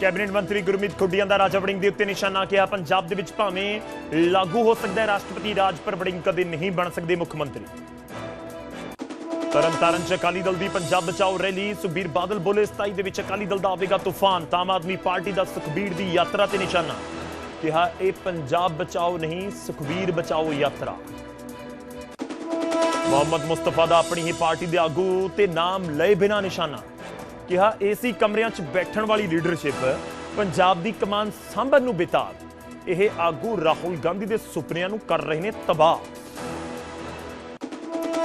Cabinet ਮੰਤਰੀ ਗੁਰਮੀਤ ਖੁੱਡੀਆਂ ਦਾ ਰਾਜਾ ਵੜਿੰਗ ਦੇ ਉੱਤੇ ਨਿਸ਼ਾਨਾ ਕਿਹਾ, ਪੰਜਾਬ ਦੇ ਵਿੱਚ ਭਾਵੇਂ ਲਾਗੂ ਹੋ ਸਕਦਾ ਹੈ, ਰਾਸ਼ਟਰਪਤੀ ਰਾਜ ਪਰ ਵੜਿੰਗ ਕਦੇ ਨਹੀਂ ਬਣ ਸਕਦੇ ਮੁੱਖ ਮੰਤਰੀ। ਤਰਨਤਾਰਨ ਚ ਅਕਾਲੀ ਦਲ ਦੀ ਪੰਜਾਬ ਬਚਾਓ ਰੈਲੀ ਸੁਖਬੀਰ ਬਾਦਲ ਬੋਲੇ 27 ਦੇ ਵਿੱਚ ਅਕਾਲੀ ਦਲ ਦਾ ਆਵੇਗਾ ਤੂਫਾਨ। ਤਾਂ ਆਮ ਆਦਮੀ ਪਾਰਟੀ ਦਾ ਸੁਖਬੀਰ ਦੀ ਯਾਤਰਾ ਤੇ ਨਿਸ਼ਾਨਾ, ਕਿਹਾ, ਇਹ ਪੰਜਾਬ ਬਚਾਓ ਨਹੀਂ, ਸੁਖਬੀਰ ਬਚਾਓ ਯਾਤਰਾ। ਮੁਹੰਮਦ ਮੁਸਤਫਾ ਦਾ ਆਪਣੀ ਹੀ ਪਾਰਟੀ ਦੇ ਆਗੂ ਤੇ ਨਾਮ ਲਏ ਬਿਨਾ ਨਿਸ਼ਾਨਾ। ਕਿਹਾ ਏਸੀ ਕਮਰਿਆਂ 'ਚ ਬੈਠਣ ਵਾਲੀ ਲੀਡਰਸ਼ਿਪ ਪੰਜਾਬ ਦੀ ਕਮਾਨ ਸੰਭਣ ਨੂੰ ਬੇਤਾਬ। ਇਹ ਆਗੂ ਰਾਹੁਲ ਗਾਂਧੀ ਦੇ ਸੁਪਨਿਆਂ ਨੂੰ ਕਰ ਰਹੇ ਨੇ ਤਬਾਹ।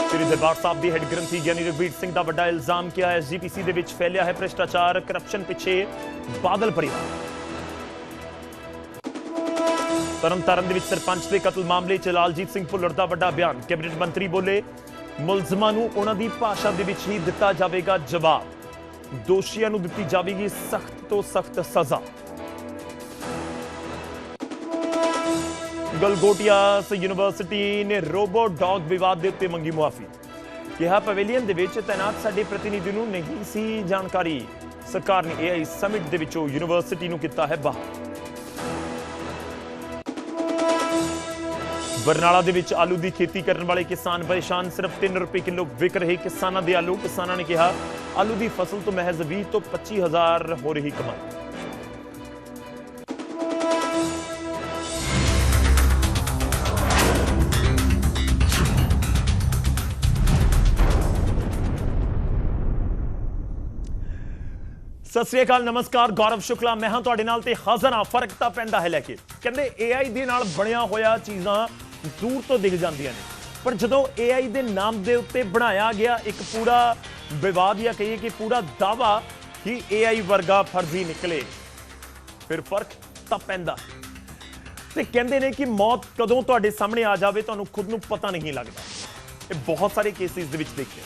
ਸ੍ਰੀ ਦਰਬਾਰ ਸਾਹਿਬ ਦੀ ਹੈੱਡ ਗ੍ਰੰਥੀ ਗਿਆਨੀ ਰਘਬੀਰ ਸਿੰਘ ਦਾ ਵੱਡਾ ਇਲਜ਼ਾਮ ਕਿਹਾ ਹੈ ਐਸਜੀਪੀਸੀ ਦੇ ਵਿੱਚ ਫੈਲਿਆ ਹੈ ਭ੍ਰਿਸ਼ਟਾਚਾਰ ਕਰਪਸ਼ਨ ਪਿੱਛੇ ਬਾਦਲ ਪਰਿਵਾਰ ਤਰਨਤਾਰਨ ਦੇ ਵਿੱਚ ਸਰਪੰਚ ਦੇ ਕਤਲ ਮਾਮਲੇ 'ਚ ਲਾਲਜੀਤ ਸਿੰਘ ਭੁੱਲਰ ਦਾ ਵੱਡਾ ਬਿਆਨ। ਕੈਬਨਿਟ ਮੰਤਰੀ ਬੋਲੇ, ਮੁਲਜ਼ਮਾਂ ਨੂੰ ਉਹਨਾਂ ਦੀ ਭਾਸ਼ਾ ਦੇ ਵਿੱਚ ਹੀ ਦਿੱਤਾ ਜਾਵੇਗਾ ਜਵਾਬ। ਦੋਸ਼ੀਆਂ ਨੂੰ ਦਿੱਤੀ ਜਾਵੇਗੀ ਸਖਤ ਤੋਂ ਸਖਤ ਸਜ਼ਾ। ਗਲਗੋਟਿਆਸ ਯੂਨੀਵਰਸਿਟੀ ਨੇ ਰੋਬੋਟ ਡੌਗ ਵਿਵਾਦ ਦੇ ਉੱਤੇ ਮੰਗੀ ਮੁਆਫੀ। ਕਿਹਾ ਪਵੇਲੀਅਨ ਦੇ ਵਿੱਚ ਤੈਨਾਤ ਸਾਡੇ ਪ੍ਰਤੀਨਿਧੀ ਨੂੰ ਨਹੀਂ ਸੀ ਜਾਣਕਾਰੀ। ਸਰਕਾਰ ਨੇ ਏਆਈ ਸਮਿਟ ਦੇ ਵਿੱਚੋਂ ਯੂਨੀਵਰਸਿਟੀ ਨੂੰ ਕੀਤਾ ਹੈ ਬਾਹਰ। ਬਰਨਾਲਾ ਦੇ ਵਿੱਚ ਆਲੂ ਦੀ ਖੇਤੀ ਕਰਨ ਵਾਲੇ ਕਿਸਾਨ ਪਰੇਸ਼ਾਨ। ਸਿਰਫ 3 ਰੁਪਏ ਕਿਲੋ ਵਿਕ ਰਹੇ ਕਿਸਾਨਾਂ ਦੇ ਆਲੂ। ਕਿਸਾਨਾਂ ਨੇ ਕਿਹਾ, ਆਲੂ ਦੀ ਫਸਲ ਤੋਂ ਮਹਿਜ਼ 20 ਤੋਂ 25 ਹਜ਼ਾਰ ਹੋ ਰਹੀ ਕਮਾਈ। ਸਤਿ ਸ੍ਰੀ ਅਕਾਲ, ਨਮਸਕਾਰ, ਗੌਰਵ ਸ਼ੁਕਲਾ। ਮੈਂ ਹਾਂ ਤੁਹਾਡੇ ਨਾਲ ਤੇ ਹਾਜ਼ਰ ਹਾਂ। ਫ਼ਰਕ ਤਾਂ ਪੈਂਦਾ ਹੈ ਲੈ ਕੇ। ਕਹਿੰਦੇ AI ਦੇ ਨਾਲ ਬਣਿਆ ਹੋਇਆ ਚੀਜ਼ਾਂ ਦੂਰ ਤੋਂ ਦਿਖ ਜਾਂਦੀਆਂ ਨੇ। ਪਰ ਜਦੋਂ AI ਦੇ ਨਾਮ ਦੇ ਉੱਤੇ ਬਣਾਇਆ ਗਿਆ ਇੱਕ ਪੂਰਾ ਵਿਵਾਦ ਜਾਂ ਕਹੀਏ ਕਿ ਪੂਰਾ ਦਾਵਾ ਕਿ AI ਵਰਗਾ ਫਰਜ਼ੀ ਨਿਕਲੇ, ਫਿਰ ਫ਼ਰਕ ਤਾਂ ਪੈਂਦਾ। ਤੇ ਕਹਿੰਦੇ ਨੇ ਕਿ ਮੌਤ ਕਦੋਂ ਤੁਹਾਡੇ ਸਾਹਮਣੇ ਆ ਜਾਵੇ ਤੁਹਾਨੂੰ ਖੁਦ ਨੂੰ ਪਤਾ ਨਹੀਂ ਲੱਗਦਾ। ਇਹ ਬਹੁਤ ਸਾਰੇ ਕੇਸਿਸ ਦੇ ਵਿੱਚ ਦੇਖਿਆ।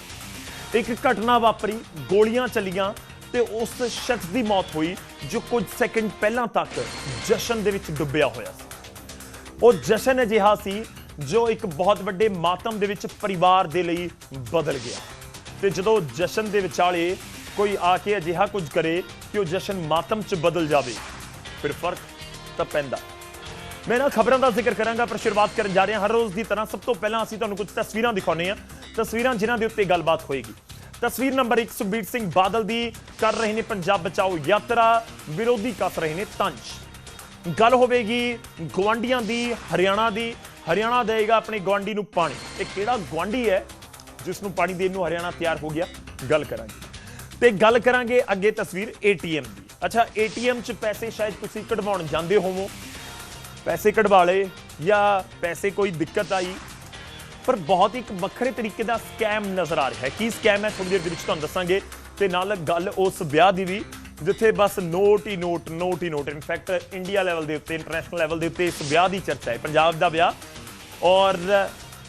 ਇੱਕ ਘਟਨਾ ਵਾਪਰੀ, ਗੋਲੀਆਂ ਚੱਲੀਆਂ ਤੇ ਉਸ ਸ਼ਖਸ ਦੀ ਮੌਤ ਹੋਈ ਜੋ ਕੁਝ ਸੈਕਿੰਡ ਪਹਿਲਾਂ ਤੱਕ ਜਸ਼ਨ ਦੇ ਵਿੱਚ ਡੁੱਬਿਆ ਹੋਇਆ ਸੀ। ਉਹ ਜਸ਼ਨ ਅਜਿਹਾ ਸੀ ਜੋ ਇੱਕ ਬਹੁਤ ਵੱਡੇ ਮਾਤਮ ਦੇ ਵਿੱਚ ਪਰਿਵਾਰ ਦੇ ਲਈ ਬਦਲ ਗਿਆ। ਤੇ ਜਦੋਂ ਜਸ਼ਨ ਦੇ ਵਿਚਾਲੇ ਕੋਈ ਆ ਕੇ ਅਜਿਹਾ ਕੁਝ ਕਰੇ ਕਿ ਉਹ ਜਸ਼ਨ ਮਾਤਮ 'ਚ ਬਦਲ ਜਾਵੇ, ਫਿਰ ਫ਼ਰਕ ਤਾਂ ਪੈਂਦਾ। ਮੈਂ ਨਾ ਖਬਰਾਂ ਦਾ ਜ਼ਿਕਰ ਕਰਾਂਗਾ, ਪਰ ਸ਼ੁਰੂਆਤ ਕਰਨ ਜਾ ਰਹੇ ਹਾਂ। ਹਰ ਰੋਜ਼ ਦੀ ਤਰ੍ਹਾਂ ਸਭ ਤੋਂ ਪਹਿਲਾਂ ਅਸੀਂ ਤੁਹਾਨੂੰ ਕੁਝ ਤਸਵੀਰਾਂ ਦਿਖਾਉਣੇ ਆ ਤਸਵੀਰਾਂ ਜਿਨ੍ਹਾਂ ਦੇ ਉੱਤੇ ਗੱਲਬਾਤ ਹੋਏਗੀ। ਤਸਵੀਰ ਨੰਬਰ 1 ਸੁਖਬੀਰ ਸਿੰਘ ਬਾਦਲ ਦੀ ਕਰ ਰਹੇ ਨੇ ਪੰਜਾਬ ਬਚਾਓ ਯਾਤਰਾ, ਵਿਰੋਧੀ ਕੱਸ ਰਹੇ ਨੇ ਤੰਜ। ਗੱਲ ਹੋਵੇਗੀ ਗਵਾਂਡੀਆਂ ਦੀ, ਹਰਿਆਣਾ ਦੀ। ਹਰਿਆਣਾ ਦੇਗਾ ਆਪਣੇ ਗਵਾਂਡੀ ਨੂੰ ਪਾਣੀ। ਇਹ ਕਿਹੜਾ ਗਵਾਂਡੀ ਹੈ ਜਿਸ ਨੂੰ ਪਾਣੀ ਦੇਣ ਨੂੰ ਹਰਿਆਣਾ ਤਿਆਰ ਹੋ ਗਿਆ? ਗੱਲ ਕਰਾਂਗੇ। ਤੇ ਗੱਲ ਕਰਾਂਗੇ ਅੱਗੇ ਤਸਵੀਰ ਏਟੀਐਮ ਦੀ। ਅੱਛਾ, ਏਟੀਐਮ 'ਚ ਪੈਸੇ ਸ਼ਾਇਦ ਤੁਸੀਂ ਕਢਵਾਉਣ ਜਾਂਦੇ ਹੋਵੋ। ਪੈਸੇ ਕਢਵਾ ਲਏ ਜਾਂ ਪੈਸੇ ਕੋਈ ਦਿੱਕਤ ਆਈ। ਪਰ ਬਹੁਤ ਇੱਕ ਵੱਖਰੇ ਤਰੀਕੇ ਦਾ ਸਕੈਮ ਨਜ਼ਰ ਆ ਰਿਹਾ ਹੈ। ਕੀ ਸਕੈਮ ਹੈ? ਥੋੜੀ ਦੇਰ ਦੇ ਵਿੱਚ ਤੁਹਾਨੂੰ ਦੱਸਾਂਗੇ। ਤੇ ਨਾਲ ਗੱਲ ਉਸ ਵਿਆਹ ਦੀ ਵੀ। ਜਿੱਥੇ ਬਸ ਨੋਟ ਹੀ note note he note in fact India level ਦੇ ਉੱਤੇ ਇੰਟਰਨੈਸ਼ਨਲ ਲੈਵਲ ਦੇ ਉੱਤੇ ਇਸ ਵਿਆਹ ਦੀ ਚਰਚਾ ਹੈ, ਪੰਜਾਬ ਦਾ ਵਿਆਹ। ਔਰ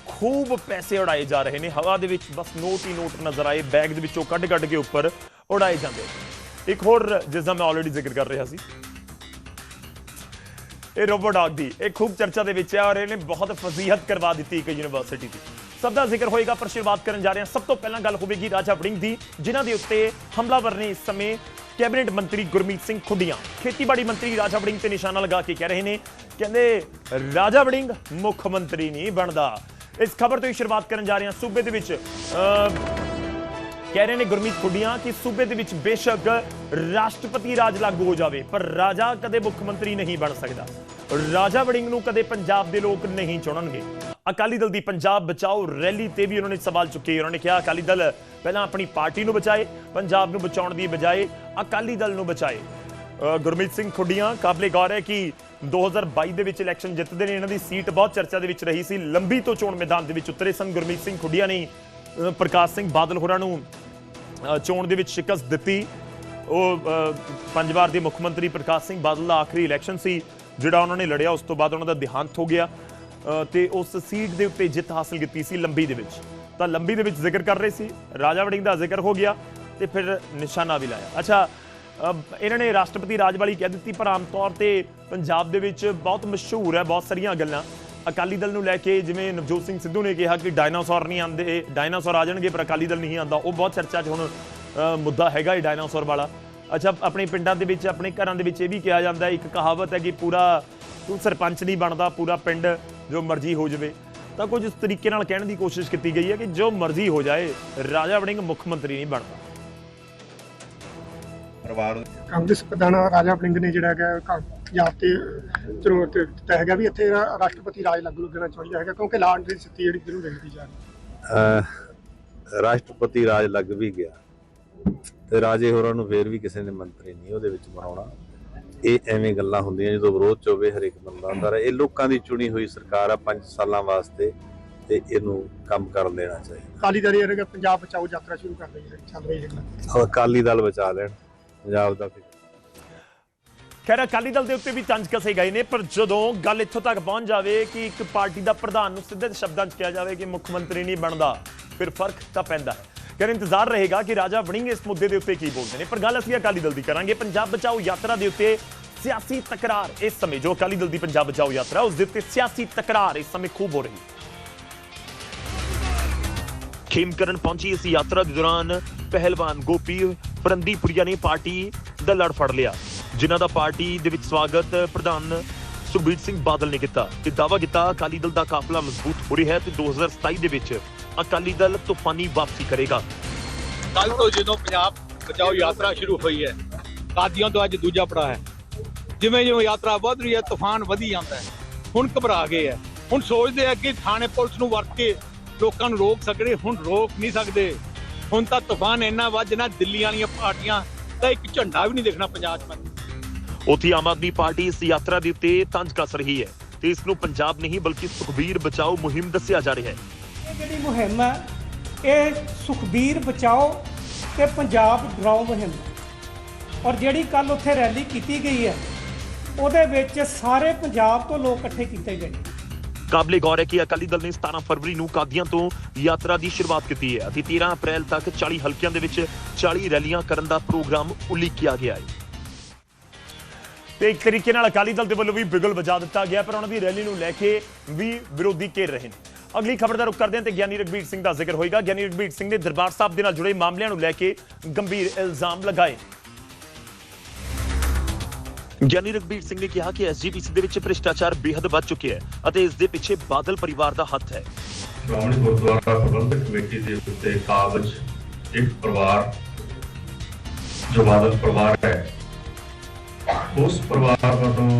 ਖੂਬ ਪੈਸੇ ਉਡਾਏ ਜਾ ਰਹੇ ਨੇ, ਹਵਾ ਦੇ ਵਿੱਚ ਬਸ ਨੋਟ ਹੀ ਨੋਟ ਨਜ਼ਰ ਆਏ, ਬੈਗ ਦੇ ਵਿੱਚੋਂ ਕੱਢ ਕੱਢ ਕੇ ਉੱਪਰ ਉਡਾਏ ਜਾਂਦੇ ਇੱਕ ਹੋਰ, ਜਿਸ ਦਾ ਮੈਂ ਆਲਰੇਡੀ ਜ਼ਿਕਰ ਕਰ ਰਿਹਾ ਸੀ। ਇਹ ਰੋਬੋ ਡੌਗ ਦੀ, ਇਹ ਖੂਬ ਚਰਚਾ ਦੇ ਵਿੱਚ ਹੈ ਔਰ ਇਹਨੇ ਬਹੁਤ ਫਜ਼ੀਹਤ ਕਰਵਾ ਦਿੱਤੀ ਇੱਕ ਯੂਨੀਵਰਸਿਟੀ ਦੀ। ਸਭ ਦਾ ਜ਼ਿਕਰ ਹੋਏਗਾ, ਪਰ ਸ਼ੁਰੂਆਤ ਕਰਨ ਜਾ ਰਹੇ ਹਾਂ। ਸਭ ਤੋਂ ਪਹਿਲਾਂ ਗੱਲ ਹੋਵੇਗੀ ਰਾਜਾ ਵੜਿੰਗ ਦੀ, ਜਿਨ੍ਹਾਂ ਦੇ ਉੱਤੇ ਹਮਲਾਵਰ ਨੇ ਇਸ ਸਮੇਂ ਕੈਬਨਿਟ ਮੰਤਰੀ ਗੁਰਮੀਤ ਸਿੰਘ ਖੁੱਡੀਆਂ, ਖੇਤੀਬਾੜੀ ਮੰਤਰੀ ਰਾਜਾ ਵੜਿੰਗ ਤੇ ਨਿਸ਼ਾਨਾ ਲਗਾ ਕੇ ਕਹਿ ਰਹੇ ਨੇ, ਕਹਿੰਦੇ ਰਾਜਾ ਵੜਿੰਗ ਮੁੱਖ ਮੰਤਰੀ ਨਹੀਂ ਬਣਦਾ। ਇਸ ਖਬਰ ਤੋਂ ਹੀ ਸ਼ੁਰੂਆਤ ਕਰਨ ਜਾ ਰਹੇ ਹਾਂ ਸੂਬੇ ਦੇ ਵਿੱਚ। ਕਹਿ ਰਹੇ ਨੇ ਗੁਰਮੀਤ ਖੁੱਡੀਆਂ ਕਿ ਸੂਬੇ ਦੇ ਵਿੱਚ ਬੇਸ਼ੱਕ ਰਾਸ਼ਟਰਪਤੀ ਰਾਜ ਲਾਗੂ ਹੋ ਜਾਵੇ, ਪਰ ਰਾਜਾ ਕਦੇ ਮੁੱਖ ਮੰਤਰੀ ਨਹੀਂ ਬਣ ਸਕਦਾ। ਰਾਜਾ ਵੜਿੰਗ ਨੂੰ ਕਦੇ ਪੰਜਾਬ ਦੇ ਲੋਕ ਨਹੀਂ ਚੁਣਨਗੇ। ਅਕਾਲੀ ਦਲ ਦੀ ਪੰਜਾਬ ਬਚਾਓ ਰੈਲੀ ਤੇ ਵੀ ਉਹਨਾਂ ਨੇ ਸਵਾਲ ਚੁੱਕੇ। ਉਹਨਾਂ ਨੇ ਕਿਹਾ, ਅਕਾਲੀ ਦਲ ਪਹਿਲਾਂ ਆਪਣੀ ਪਾਰਟੀ ਨੂੰ ਬਚਾਏ, ਪੰਜਾਬ ਨੂੰ ਬਚਾਉਣ ਦੀ ਬਜਾਏ ਅਕਾਲੀ ਦਲ ਨੂੰ ਬਚਾਏ। ਗੁਰਮੀਤ ਸਿੰਘ ਖੁੱਡੀਆਂ ਕਾਬਲੇ ਗੌਰ ਹੈ ਕਿ 2022 ਦੇ ਵਿੱਚ ਇਲੈਕਸ਼ਨ ਜਿੱਤਦੇ ਨੇ ਇਹਨਾਂ ਦੀ ਸੀਟ ਬਹੁਤ ਚਰਚਾ ਦੇ ਵਿੱਚ ਰਹੀ ਸੀ। ਲੰਬੀ ਤੋਂ ਚੋਣ ਮੈਦਾਨ ਦੇ ਵਿੱਚ ਉਤਰੇ ਸਨ ਗੁਰਮੀਤ ਸਿੰਘ ਖੁੱਡੀਆਂ ਨੇ। ਪ੍ਰਕਾਸ਼ ਸਿੰਘ ਬਾਦਲ ਹੋਰਾਂ ਨੂੰ ਚੋਣ ਦੇ ਵਿੱਚ ਸ਼ਿਕਸਤ ਦਿੱਤੀ। ਉਹ ਪੰਜ ਵਾਰ ਦੇ ਮੁੱਖ ਮੰਤਰੀ ਪ੍ਰਕਾਸ਼ ਸਿੰਘ ਬਾਦਲ ਦਾ ਆਖਰੀ ਇਲੈਕਸ਼ਨ ਸੀ ਜਿਹੜਾ ਉਹਨਾਂ ਨੇ ਲੜਿਆ। ਉਸ ਤੋਂ ਬਾਅਦ ਉਹਨਾਂ ਦਾ ਦੇਹਾਂਤ ਹੋ ਗਿਆ। ਅ, ਤੇ ਉਸ ਸੀਟ ਦੇ ਉੱਤੇ ਜਿੱਤ ਹਾਸਲ ਕੀਤੀ ਸੀ ਲੰਬੀ ਦੇ ਵਿੱਚ। ਤਾਂ ਲੰਬੀ ਦੇ ਵਿੱਚ ਜ਼ਿਕਰ ਕਰ ਰਹੇ ਸੀ। ਰਾਜਾ ਵੜਿੰਗ ਦਾ ਜ਼ਿਕਰ ਹੋ ਗਿਆ। ਤੇ ਫਿਰ ਨਿਸ਼ਾਨਾ ਵੀ ਲਾਇਆ। ਅੱਛਾ ਇਹਨਾਂ ਨੇ ਰਾਸ਼ਟਰਪਤੀ ਰਾਜ ਵਾਲੀ ਕਹਿ ਦਿੱਤੀ, ਪਰ ਆਮ ਤੌਰ ਤੇ ਪੰਜਾਬ ਦੇ ਵਿੱਚ ਬਹੁਤ ਮਸ਼ਹੂਰ ਹੈ, ਬਹੁਤ ਸਾਰੀਆਂ ਗੱਲਾਂ। ਅਕਾਲੀ ਦਲ ਨੂੰ ਲੈ ਕੇ ਜਿਵੇਂ ਨਵਜੋਤ ਸਿੰਘ ਸਿੱਧੂ ਨੇ ਕਿਹਾ ਕਿ ਡਾਇਨਾਸੌਰ ਨਹੀਂ ਆਉਂਦੇ ਡਾਇਨਾਸੌਰ ਆ ਜਾਣਗੇ, ਪਰ ਅਕਾਲੀ ਦਲ ਨਹੀਂ ਆਉਂਦਾ। ਉਹ ਬਹੁਤ ਚਰਚਾ 'ਚ ਹੁਣ ਮੁੱਦਾ ਹੈਗਾ ਇਹ ਡਾਇਨਾਸੌਰ ਵਾਲਾ। ਅੱਛਾ, ਆਪਣੇ ਪਿੰਡਾਂ ਦੇ ਵਿੱਚ, ਆਪਣੇ ਘਰਾਂ ਦੇ ਵਿੱਚ ਇਹ ਵੀ ਕਿਹਾ ਜਾਂਦਾ ਇੱਕ ਕਹਾਵਤ ਹੈ ਕਿ ਪੂਰਾ ਤੂੰ ਸਰਪੰਚ ਨਹੀਂ ਬਣਦਾ, ਪੂਰਾ ਪਿੰਡ ਜੋ ਮਰਜ਼ੀ ਹੋ ਜਾਵੇ। ਤਾਂ ਕੁਝ ਇਸ ਤਰੀਕੇ ਨਾਲ ਕਹਿਣ ਦੀ ਕੋਸ਼ਿਸ਼ ਕੀਤੀ ਗਈ ਹੈ ਕਿ ਜੋ ਮਰਜ਼ੀ ਹੋ ਜਾਏ, ਰਾਜਾ ਵੜਿੰਗ ਮੁੱਖ ਮੰਤਰੀ ਨਹੀਂ ਬਣਦਾ। ਪਰਿਵਾਰ ਕਾਂਗਰਸ ਪ੍ਰਧਾਨ ਰਾਜਾ ਵੜਿੰਗ ਨੇ ਜਿਹੜਾ ਹੈਗਾ ਕਾ- ਪੰਜਾਬ ਤੇ ਚਲੋ ਤੇ ਦਿੱਤਾ ਹੈਗਾ ਵੀ ਇੱਥੇ ਰਾਸ਼ਟਰਪਤੀ ਰਾਜ ਲੱਗੂ ਲੱਗਣਾ ਚਾਹੀਦਾ ਹੈਗਾ ਕਿਉਂਕਿ ਲਾਂਡ ਦੀ ਸਥਿਤੀ ਜਿਹੜੀ ਜਿਹਨੂੰ ਵੇਖਦੀ ਜਾ ਰਹੀ ਰਾਸ਼ਟਰਪਤੀ ਰਾਜ ਲੱਗ ਵੀ ਗਿਆ। ਤੇ ਰਾਜੇ ਹੋਰਾਂ ਨੂੰ ਫੇਰ ਵੀ ਕਿਸੇ ਨੇ ਮੰਤਰੀ ਨਹੀਂ ਉਹਦੇ ਵਿੱਚ ਬਣਾਉਣਾ ਇਹ ਐਵੇਂ ਗੱਲਾਂ ਹੁੰਦੀਆਂ ਜਦੋਂ ਵਿਰੋਧ ਚ ਹੋਵੇ ਹਰੇਕ ਬੰਦਾ ਹੁੰਦਾ ਰਹੇ। ਇਹ ਲੋਕਾਂ ਦੀ ਚੁਣੀ ਹੋਈ ਸਰਕਾਰ ਆ 5 ਸਾਲਾਂ ਵਾਸਤੇ ਤੇ ਇਹਨੂੰ ਕੰਮ ਕਰਨ ਦੇਣਾ ਚਾਹੀਦਾ। ਅਕਾਲੀ ਦਲ ਜਿਹੜਾ ਪੰਜਾਬ ਬਚਾਓ ਯਾਤਰਾ ਸ਼ੁਰੂ ਕਰ ਰਹੀ ਹੈ ਚੱਲ ਰਹੀ ਹੈ। ਅਕਾਲੀ ਦਲ ਬਚਾ ਲੈਣ। ਪੰਜਾਬ ਦਾ ਫਿਰ ਖੈਰ ਅਕਾਲੀ ਦਲ ਦੇ ਉੱਤੇ ਵੀ ਤੰਜ ਕਸੇ ਗਏ ਨੇ ਪਰ ਜਦੋਂ ਗੱਲ ਇੱਥੋਂ ਤੱਕ ਪਹੁੰਚ ਜਾਵੇ ਕਿ ਇੱਕ ਪਾਰਟੀ ਦਾ ਪ੍ਰਧਾਨ ਨੂੰ ਸਿੱਧੇ ਸ਼ਬਦਾਂ 'ਚ ਕਿਹਾ ਜਾਵੇ ਕਿ ਮੁੱਖ ਮੰਤਰੀ ਨਹੀਂ ਬਣਦਾ ਫਿਰ ਫ਼ਰਕ ਤਾਂ ਪੈਂਦਾ ਹੈ। ਖੈਰ ਇੰਤਜ਼ਾਰ ਰਹੇਗਾ ਕਿ ਰਾਜਾ ਵੜਿੰਗ ਇਸ ਮੁੱਦੇ ਦੇ ਉੱਤੇ ਕੀ ਬੋਲਦੇ ਨੇ ਪਰ ਗੱਲ ਅਸੀਂ ਅਕਾਲੀ ਦਲ ਦੀ ਕਰਾਂਗੇ। ਪੰਜਾਬ ਬਚਾਓ ਯਾਤਰਾ ਦੇ ਉੱਤੇ ਸਿਆਸੀ ਤਕਰਾਰ ਇਸ ਸਮੇਂ ਜੋ ਅਕਾਲੀ ਦਲ ਦੀ ਪੰਜਾਬ ਬਚਾਓ ਯਾਤਰਾ ਉਸ ਦੇ ਉੱਤੇ ਸਿਆਸੀ ਤਕਰਾਰ ਇਸ ਸਮੇਂ ਖੂਬ ਹੋ ਰਹੀ ਹੈ। ਖੇਮਕਰਨ ਪਹੁੰਚੀ ਇਸ ਯਾਤਰਾ ਦੇ ਦੌਰਾਨ ਪਹਿਲਵਾਨ ਗੋਪੀ ਫਰੰਦੀਪੁਰੀਆ ਨੇ ਪਾਰਟੀ ਦਾ ਲੜ ਫੜ ਲਿਆ। ਜਿਨ੍ਹਾਂ ਦਾ ਪਾਰਟੀ ਦੇ ਵਿੱਚ ਸਵਾਗਤ ਪ੍ਰਧਾਨ ਸੁਖਬੀਰ ਸਿੰਘ ਬਾਦਲ ਨੇ ਕੀਤਾ ਤੇ ਦਾਅਵਾ ਕੀਤਾ ਅਕਾਲੀ ਦਲ ਦਾ ਕਾਫਲਾ ਮਜ਼ਬੂਤ ਹੋ ਰਿਹਾ ਹੈ ਤੇ 2027 ਦੇ ਵਿੱਚ ਅਕਾਲੀ ਦਲ ਤੂਫਾਨੀ ਵਾਪਸੀ ਕਰੇਗਾ। ਕੱਲ ਤੋਂ ਜਦੋਂ ਪੰਜਾਬ ਬਚਾਓ ਯਾਤਰਾ ਸ਼ੁਰੂ ਹੋਈ ਹੈ, ਕਾਦੀਆਂ ਤੋਂ ਅੱਜ ਦੂਜਾ ਪੜਾ ਹੈ। ਜਿਵੇਂ ਜਿਵੇਂ ਯਾਤਰਾ ਵੱਧ ਰਹੀ ਹੈ, ਤੂਫਾਨ ਵਧੀ ਜਾਂਦਾ ਹੈ। ਹੁਣ ਘਬਰਾ ਗਏ ਹੈ। ਹੁਣ ਸੋਚਦੇ ਆ ਕਿ ਥਾਣੇ ਪੁਲਿਸ ਨੂੰ ਵਰਤ ਕੇ ਲੋਕਾਂ ਨੂੰ ਰੋਕ ਸਕਦੇ, ਹੁਣ ਰੋਕ ਨਹੀਂ ਸਕਦੇ। ਹੁਣ ਤਾਂ ਤੂਫਾਨ ਇੰਨਾ ਵੱਧ ਨਾ ਦਿੱਲੀ ਵਾਲੀਆਂ ਪਾਰਟੀਆਂ ਦਾ ਇੱਕ ਝੰਡਾ ਵੀ ਨਹੀਂ ਦਿਖਣਾ ਪੰਜਾਬ 'ਚ ਉੱਥੇ ਆਮ ਆਦਮੀ ਪਾਰਟੀ ਇਸ ਯਾਤਰਾ ਦੇ ਉੱਤੇ ਤੰਜ ਕੱਸ ਰਹੀ ਹੈ ਤੇ ਇਸ ਨੂੰ ਪੰਜਾਬ ਨਹੀਂ ਬਲਕਿ ਸੁਖਬੀਰ ਬਚਾਓ ਮੁਹਿੰਮ ਦੱਸਿਆ ਜਾ ਰਿਹਾ ਹੈ। ਇਹ ਜਿਹੜੀ ਮੁਹਿੰਮ ਹੈ ਇਹ ਸੁਖਬੀਰ ਬਚਾਓ ਤੇ ਪੰਜਾਬ ਡਰਾਓ ਮੁਹਿੰਮ। ਔਰ ਜਿਹੜੀ ਕੱਲ ਉੱਥੇ ਰੈਲੀ ਕੀਤੀ ਗਈ ਹੈ ਉਹਦੇ ਵਿੱਚ ਸਾਰੇ ਪੰਜਾਬ ਤੋਂ ਲੋਕ ਇਕੱਠੇ ਕੀਤੇ ਗਏ ਕਾਬਲੇ ਗੌਰ ਹੈ ਕਿ ਅਕਾਲੀ ਦਲ ਨੇ 17 ਫਰਵਰੀ ਨੂੰ ਕਾਦੀਆਂ ਤੋਂ ਯਾਤਰਾ ਦੀ ਸ਼ੁਰੂਆਤ ਕੀਤੀ ਹੈ ਅਤੇ 13 ਅਪ੍ਰੈਲ ਤੱਕ 40 ਹਲਕਿਆਂ ਦੇ ਵਿੱਚ 40 ਰੈਲੀਆਂ ਕਰਨ ਦਾ ਪ੍ਰੋਗਰਾਮ ਉਲੀਕਿਆ ਗਿਆ ਹੈ। ਤੇ ਇੱਕ ਤਰੀਕੇ ਨਾਲ ਅਕਾਲੀ ਦਲ ਦੇ ਵੱਲੋਂ ਵੀ ਬਿਗਲ ਵਜਾ ਦਿੱਤਾ ਗਿਆ, ਪਰ ਉਹਨਾਂ ਦੀ ਰੈਲੀ ਨੂੰ ਲੈ ਕੇ ਵੀ ਵਿਰੋਧੀ ਘੇਰ ਰਹੇ ਨੇ। ਅਗਲੀ ਖਬਰ ਦਾ ਰੁਖ ਕਰਦੇ ਹਾਂ ਤੇ ਗਿਆਨੀ ਰਗਬੀਰ ਸਿੰਘ ਦਾ ਜ਼ਿਕਰ ਹੋਏਗਾ। ਗਿਆਨੀ ਰਗਬੀਰ ਸਿੰਘ ਨੇ ਦਰਬਾਰ ਸਾਹਿਬ ਦੇ ਨਾਲ ਜੁੜੇ ਮਾਮਲਿਆਂ ਨੂੰ ਲੈ ਕੇ ਗੰਭੀਰ ਇਲਜ਼ਾਮ ਲਗਾਏ ਗਿਆਨੀ ਰਗਬੀਰ ਸਿੰਘ ਨੇ ਕਿਹਾ ਕਿ ਐਸਜੀਪੀਸੀ ਦੇ ਵਿੱਚ ਭ੍ਰਿਸ਼ਟਾਚਾਰ ਬੇਹੱਦ ਵੱਧ ਚੁੱਕਿਆ ਹੈ ਅਤੇ ਇਸ ਦੇ ਪਿੱਛੇ ਬਾਦਲ ਪਰਿਵਾਰ ਦਾ ਹੱਥ ਹੈ। ਸ਼੍ਰੋਮਣੀ ਗੁਰਦੁਆਰਾ ਪ੍ਰਬੰਧਕ ਕਮੇਟੀ ਦੇ ਉੱਤੇ ਕਾਬਜ ਇੱਕ ਪਰਿਵਾਰ ਜੋ ਬਾਦਲ ਪਰਿਵਾਰ ਹੈ ਉਸ ਪਰਿਵਾਰ ਵੱਲੋਂ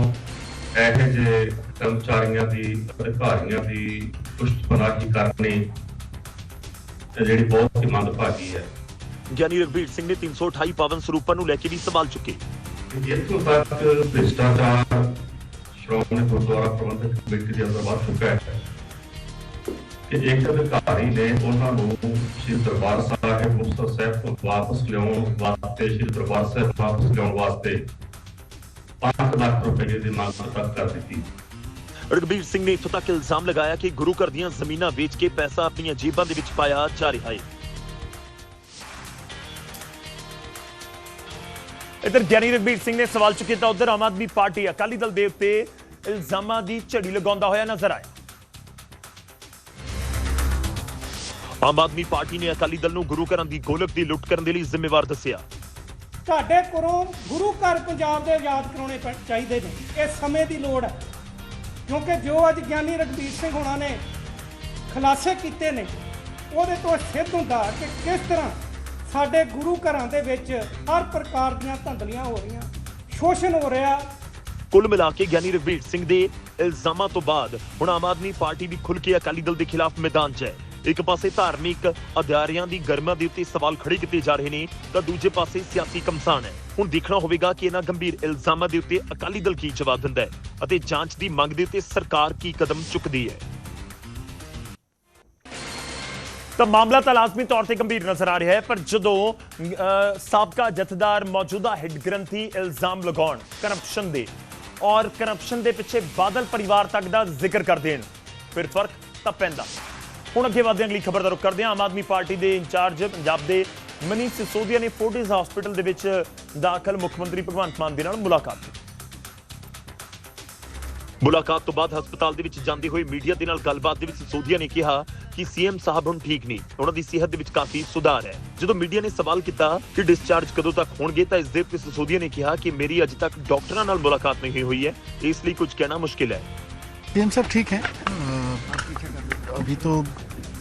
ਇਹੋ ਜਿਹੇ ਕਰਮਚਾਰੀਆਂ ਦੀ ਅਧਿਕਾਰੀਆਂ ਦੀ ਪੁਸ਼ਤਪਨਾਹੀ ਕਰਨੀ ਤੇ ਜਿਹੜੀ ਬਹੁਤ ਹੀ ਮੰਦਭਾਗੀ ਹੈ। ਗਿਆਨੀ ਰਗਬੀਰ ਸਿੰਘ ਨੇ 328 ਪਾਵਨ ਸਰੂਪਾਂ ਨੂੰ ਲੈ ਕੇ ਵੀ ਸਵਾਲ ਚੁੱਕੇ। ਇੱਥੋਂ ਤੱਕ ਭ੍ਰਿਸ਼ਟਾਚਾਰ ਸ਼੍ਰੋਮਣੀ ਗੁਰਦੁਆਰਾ ਪ੍ਰਬੰਧਕ ਕਮੇਟੀ ਦੇ ਅੰਦਰ ਵੱਧ ਚੁੱਕਾ ਹੈ ਕਿ ਇੱਕ ਅਧਿਕਾਰੀ ਨੇ ਉਹਨਾਂ ਨੂੰ ਸ਼੍ਰੀ ਦਰਬਾਰ ਸਾਹਿਬ ਮੁਕਤਸਰ ਸਾਹਿਬ ਤੋਂ ਵਾਪਸ ਲਿਆਉਣ ਵਾਸਤੇ, ਸ਼੍ਰੀ ਦਰਬਾਰ ਸਾਹਿਬ ਵਾਪਸ ਲਿਆਉਣ ਵਾਸਤੇ 5 ਲੱਖ ਰੁਪਏ ਦੀ ਮੰਗ ਤੱਕ ਕਰ ਦਿੱਤੀ। ਰਗਬੀਰ ਸਿੰਘ ਨੇ ਇੱਥੋਂ ਤੱਕ ਇਲਜ਼ਾਮ ਲਗਾਇਆ ਕਿ ਗੁਰੂ ਘਰ ਦੀਆਂ ਜ਼ਮੀਨਾਂ ਵੇਚ ਕੇ ਪੈਸਾ ਆਪਣੀਆਂ ਜੇਬਾਂ ਦੇ ਵਿੱਚ ਪਾਇਆ ਜਾ ਰਿਹਾ ਹੈ। ਇਧਰ ਗਿਆਨੀ ਰਗਬੀਰ ਸਿੰਘ ਨੇ ਸਵਾਲ ਚੁੱਕੇ ਤਾਂ ਉਧਰ ਆਮ ਆਦਮੀ ਪਾਰਟੀ ਅਕਾਲੀ ਦਲ ਦੇ ਉੱਤੇ ਇਲਜ਼ਾਮਾਂ ਦੀ ਝੜੀ ਲਗਾਉਂਦਾ ਹੋਇਆ ਨਜ਼ਰ ਆਇਆ। ਆਮ ਆਦਮੀ ਪਾਰਟੀ ਨੇ ਅਕਾਲੀ ਦਲ ਨੂੰ ਗੁਰੂ ਘਰਾਂ ਦੀ ਗੋਲਕ ਦੀ ਲੁੱਟ ਕਰਨ ਦੇ ਲਈ ਜ਼ਿੰਮੇਵਾਰ ਦੱਸਿਆ। ਤੁਹਾਡੇ ਕੋਲੋਂ ਗੁਰੂ ਘਰ ਪੰਜਾਬ ਦੇ ਆਜ਼ਾਦ ਕਰਾਉਣੇ ਪੈ- ਚਾਹੀਦੇ ਨੇ। ਇਹ ਸਮੇਂ ਦੀ ਲੋੜ ਹੈ। ਕਿਉਂਕਿ ਜੋ ਅੱਜ ਗਿਆਨੀ ਰਗਬੀਰ ਸਿੰਘ ਹੋਣਾ ਨੇ ਖੁਲਾਸੇ ਕੀਤੇ ਨੇ, ਉਹਦੇ ਤੋਂ ਸਿੱਧ ਹੁੰਦਾ ਕਿ ਕਿਸ ਤਰ੍ਹਾਂ ਸਾਡੇ ਗੁਰੂ ਘਰਾਂ ਦੇ ਵਿੱਚ ਹਰ ਪ੍ਰਕਾਰ ਦੀਆਂ ਧੰਦਲੀਆਂ ਹੋ ਰਹੀਆਂ। ਸ਼ੋਸ਼ਣ ਹੋ ਰਿਹਾ। ਕੁੱਲ ਮਿਲਾ ਕੇ ਗਿਆਨੀ ਰਗਬੀਰ ਸਿੰਘ ਦੇ ਇਲਜ਼ਾਮਾਂ ਤੋਂ ਬਾਅਦ ਹੁਣ ਆਮ ਆਦਮੀ ਪਾਰਟੀ ਵੀ ਖੁੱਲ੍ਹ ਕੇ ਅਕਾਲੀ ਦਲ ਦੇ ਖਿਲਾਫ ਮੈਦਾਨ 'ਚ ਹੈ। ਇੱਕ ਪਾਸੇ ਧਾਰਮਿਕ ਅਦਾਰਿਆਂ ਦੀ ਗਰਮਾ ਦੇ ਉੱਤੇ ਸਵਾਲ ਖੜੇ ਕੀਤੇ ਜਾ ਰਹੇ ਨੇ, ਤਾਂ ਦੂਜੇ ਪਾਸੇ ਸਿਆਸੀ ਕਮਸਾਨ ਹੈ। ਹੁਣ ਦੇਖਣਾ ਹੋਵੇਗਾ ਕਿ ਇਹਨਾਂ ਗੰਭੀਰ ਇਲਜ਼ਾਮਾਂ ਦੇ ਉੱਤੇ ਅਕਾਲੀ ਦਲ ਕੀ ਜਵਾਬ ਦਿੰਦਾ ਹੈ ਅਤੇ ਜਾਂਚ ਦੀ ਮੰਗ ਦੇ ਉੱਤੇ ਸਰਕਾਰ ਕੀ ਕਦਮ ਚੁੱਕਦੀ ਹੈ। ਤਾਂ ਮਾਮਲਾ ਤਾਂ ਲਾਜ਼ਮੀ ਤੌਰ ਤੇ ਗੰਭੀਰ ਨਜ਼ਰ ਆ ਰਿਹਾ ਹੈ, ਪਰ ਜਦੋਂ ਸਾਬਕਾ ਜਥੇਦਾਰ ਮੌਜੂਦਾ ਹੈੱਡ ਗ੍ਰੰਥੀ ਇਲਜ਼ਾਮ ਲਗਾਉਣ ਕਰਪਸ਼ਨ ਦੇ, ਔਰ ਕਰਪਸ਼ਨ ਦੇ ਪਿੱਛੇ ਬਾਦਲ ਪਰਿਵਾਰ ਤੱਕ ਦਾ ਜ਼ਿਕਰ ਕਰ ਦੇਣ ਫਿਰ ਫ਼ਰਕ ਤਾਂ ਪੈਂਦਾ। ਹੁਣ ਅੱਗੇ ਵਧਦੇ ਹਾਂ ਅਗਲੀ ਖਬਰ ਦਾ ਰੁਖ ਕਰਦੇ ਹਾਂ। ਆਮ ਆਦਮੀ ਪਾਰਟੀ ਦੇ ਇੰਚਾਰਜ ਪੰਜਾਬ ਦੇ ਮਨੀਸ਼ ਸਿਸੋਦੀਆ ਨੇ ਫੋਰਟਿਸ ਹਸਪੀਟਲ ਦੇ ਵਿੱਚ ਦਾਖਲ ਮੁੱਖ ਮੰਤਰੀ ਭਗਵੰਤ ਮਾਨ ਦੇ ਨਾਲ ਮੁਲਾਕਾਤ ਕੀਤੀ। ਮੁਲਾਕਾਤ ਤੋਂ ਬਾਅਦ ਹਸਪਤਾਲ ਦੇ ਵਿੱਚ ਜਾਂਦੇ ਹੋਏ ਮੀਡੀਆ ਦੇ ਨਾਲ ਗੱਲਬਾਤ ਦੇ ਵਿੱਚ ਸਿਸੋਦੀਆ ਨੇ ਕਿਹਾ ਕਿ ਸੀਐਮ ਸਾਹਿਬ ਹੁਣ ਠੀਕ ਨਹੀਂ ਉਹਨਾਂ ਦੀ ਸਿਹਤ ਦੇ ਵਿੱਚ ਕਾਫੀ ਸੁਧਾਰ ਹੈ ਜਦੋਂ ਮੀਡੀਆ ਨੇ ਸਵਾਲ ਕੀਤਾ ਕਿ ਡਿਸਚਾਰਜ ਕਦੋਂ ਤੱਕ ਹੋਣਗੇ ਤਾਂ ਇਸ ਦੇ ਉੱਤੇ ਸਿਸੋਦੀਆ ਨੇ ਕਿਹਾ ਕਿ ਮੇਰੀ ਅਜੇ ਤੱਕ ਡਾਕਟਰਾਂ ਨਾਲ ਮੁਲਾਕਾਤ ਨਹੀਂ ਹੋਈ ਹੈ ਇਸ ਲਈ ਕੁਝ ਕਹਿਣਾ ਮੁਸ਼ਕਿਲ ਹੈ पीएम साहब ठीक हैं अ, अभी तो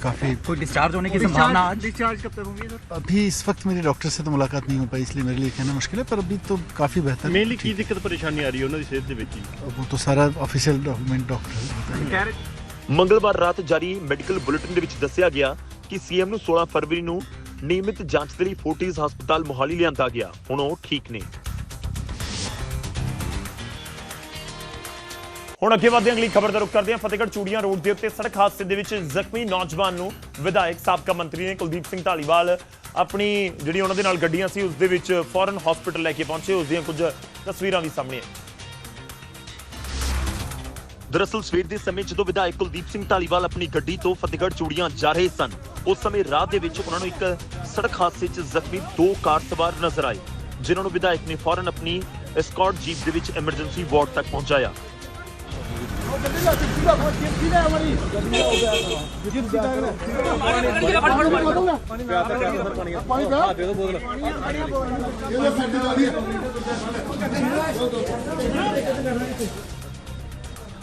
काफ़ी कोई डिस्चार्ज होने की संभावना आज डिस्चार्ज कब तक होंगे सर अभी इस वक्त मेरे डॉक्टर से तो मुलाकात नहीं हो पाई इसलिए मेरे लिए कहना मुश्किल है पर अभी तो काफ़ी बेहतर ਮੇਨਲੀ ਕੀ ਦਿੱਕਤ ਪਰੇਸ਼ਾਨੀ ਆ ਰਹੀ ਹੈ ਉਹਨਾਂ ਦੀ ਸਿਹਤ ਦੇ ਵਿੱਚ ਹੀ वो तो सारा ऑफिशियल डॉक्यूमेंट डॉक्टर बताएंगे ਮੰਗਲਵਾਰ ਰਾਤ ਜਾਰੀ ਮੈਡੀਕਲ ਬੁਲੇਟਿਨ ਦੇ ਵਿੱਚ ਦੱਸਿਆ ਗਿਆ ਕਿ ਸੀਐਮ ਨੂੰ 16 ਫਰਵਰੀ ਨੂੰ ਨਿਯਮਿਤ ਜਾਂਚ ਦੇ ਲਈ ਫੋਰਟਿਸ ਹਸਪਤਾਲ ਮੋਹਾਲੀ ਲਿਆਂਦਾ ਗਿਆ। ਹੁਣ ਉਹ ਠੀਕ ਨੇ। ਹੁਣ ਅੱਗੇ ਵਧਦੇ ਹਾਂ, ਅਗਲੀ ਖਬਰ ਦਾ ਰੁਖ ਕਰਦੇ ਹਾਂ। ਫਤਿਹਗੜ੍ਹ ਚੂੜੀਆਂ ਰੋਡ ਦੇ ਉੱਤੇ ਸੜਕ ਹਾਦਸੇ ਦੇ ਵਿੱਚ ਜ਼ਖਮੀ ਨੌਜਵਾਨ ਨੂੰ ਵਿਧਾਇਕ, ਸਾਬਕਾ ਮੰਤਰੀ ਨੇ ਕੁਲਦੀਪ ਸਿੰਘ ਢਾਲੀਵਾਲ ਆਪਣੀ ਜਿਹੜੀ ਉਹਨਾਂ ਦੇ ਨਾਲ ਗੱਡੀਆਂ ਸੀ, ਉਸ ਦੇ ਵਿੱਚ ਫੌਰਨ ਹਸਪੀਟਲ ਲੈ ਕੇ ਪਹੁੰਚੇ। ਉਸ ਦੀਆਂ ਕੁਝ ਤਸਵੀਰਾਂ ਵੀ ਸਾਹਮਣੇ ਆਈਆਂ। ਦਰਅਸਲ ਸਵੇਰ ਦੇ ਸਮੇਂ ਜਦੋਂ ਵਿਧਾਇਕ ਕੁਲਦੀਪ ਸਿੰਘ ਢਾਲੀਵਾਲ ਆਪਣੀ ਗੱਡੀ ਤੋਂ ਫਤਿਹਗੜ੍ਹ ਚੂੜੀਆਂ ਜਾ ਰਹੇ ਸਨ, ਉਸ ਸਮੇਂ ਰਾਹ ਦੇ ਵਿੱਚ ਉਹਨਾਂ ਨੂੰ ਇੱਕ ਸੜਕ ਹਾਦਸੇ 'ਚ ਜ਼ਖਮੀ ਦੋ ਕਾਰ ਸਵਾਰ ਨਜ਼ਰ ਆਏ, ਜਿਨ੍ਹਾਂ ਨੂੰ ਵਿਧਾਇਕ ਨੇ ਫੌਰਨ ਆਪਣੀ ਐਸਕॉर्ट ਜੀਪ ਦੇ ਵਿੱਚ ਐਮਰਜੈਂਸੀ ਵਾਰਡ ਤੱਕ ਪਹੁੰਚਾਇਆ।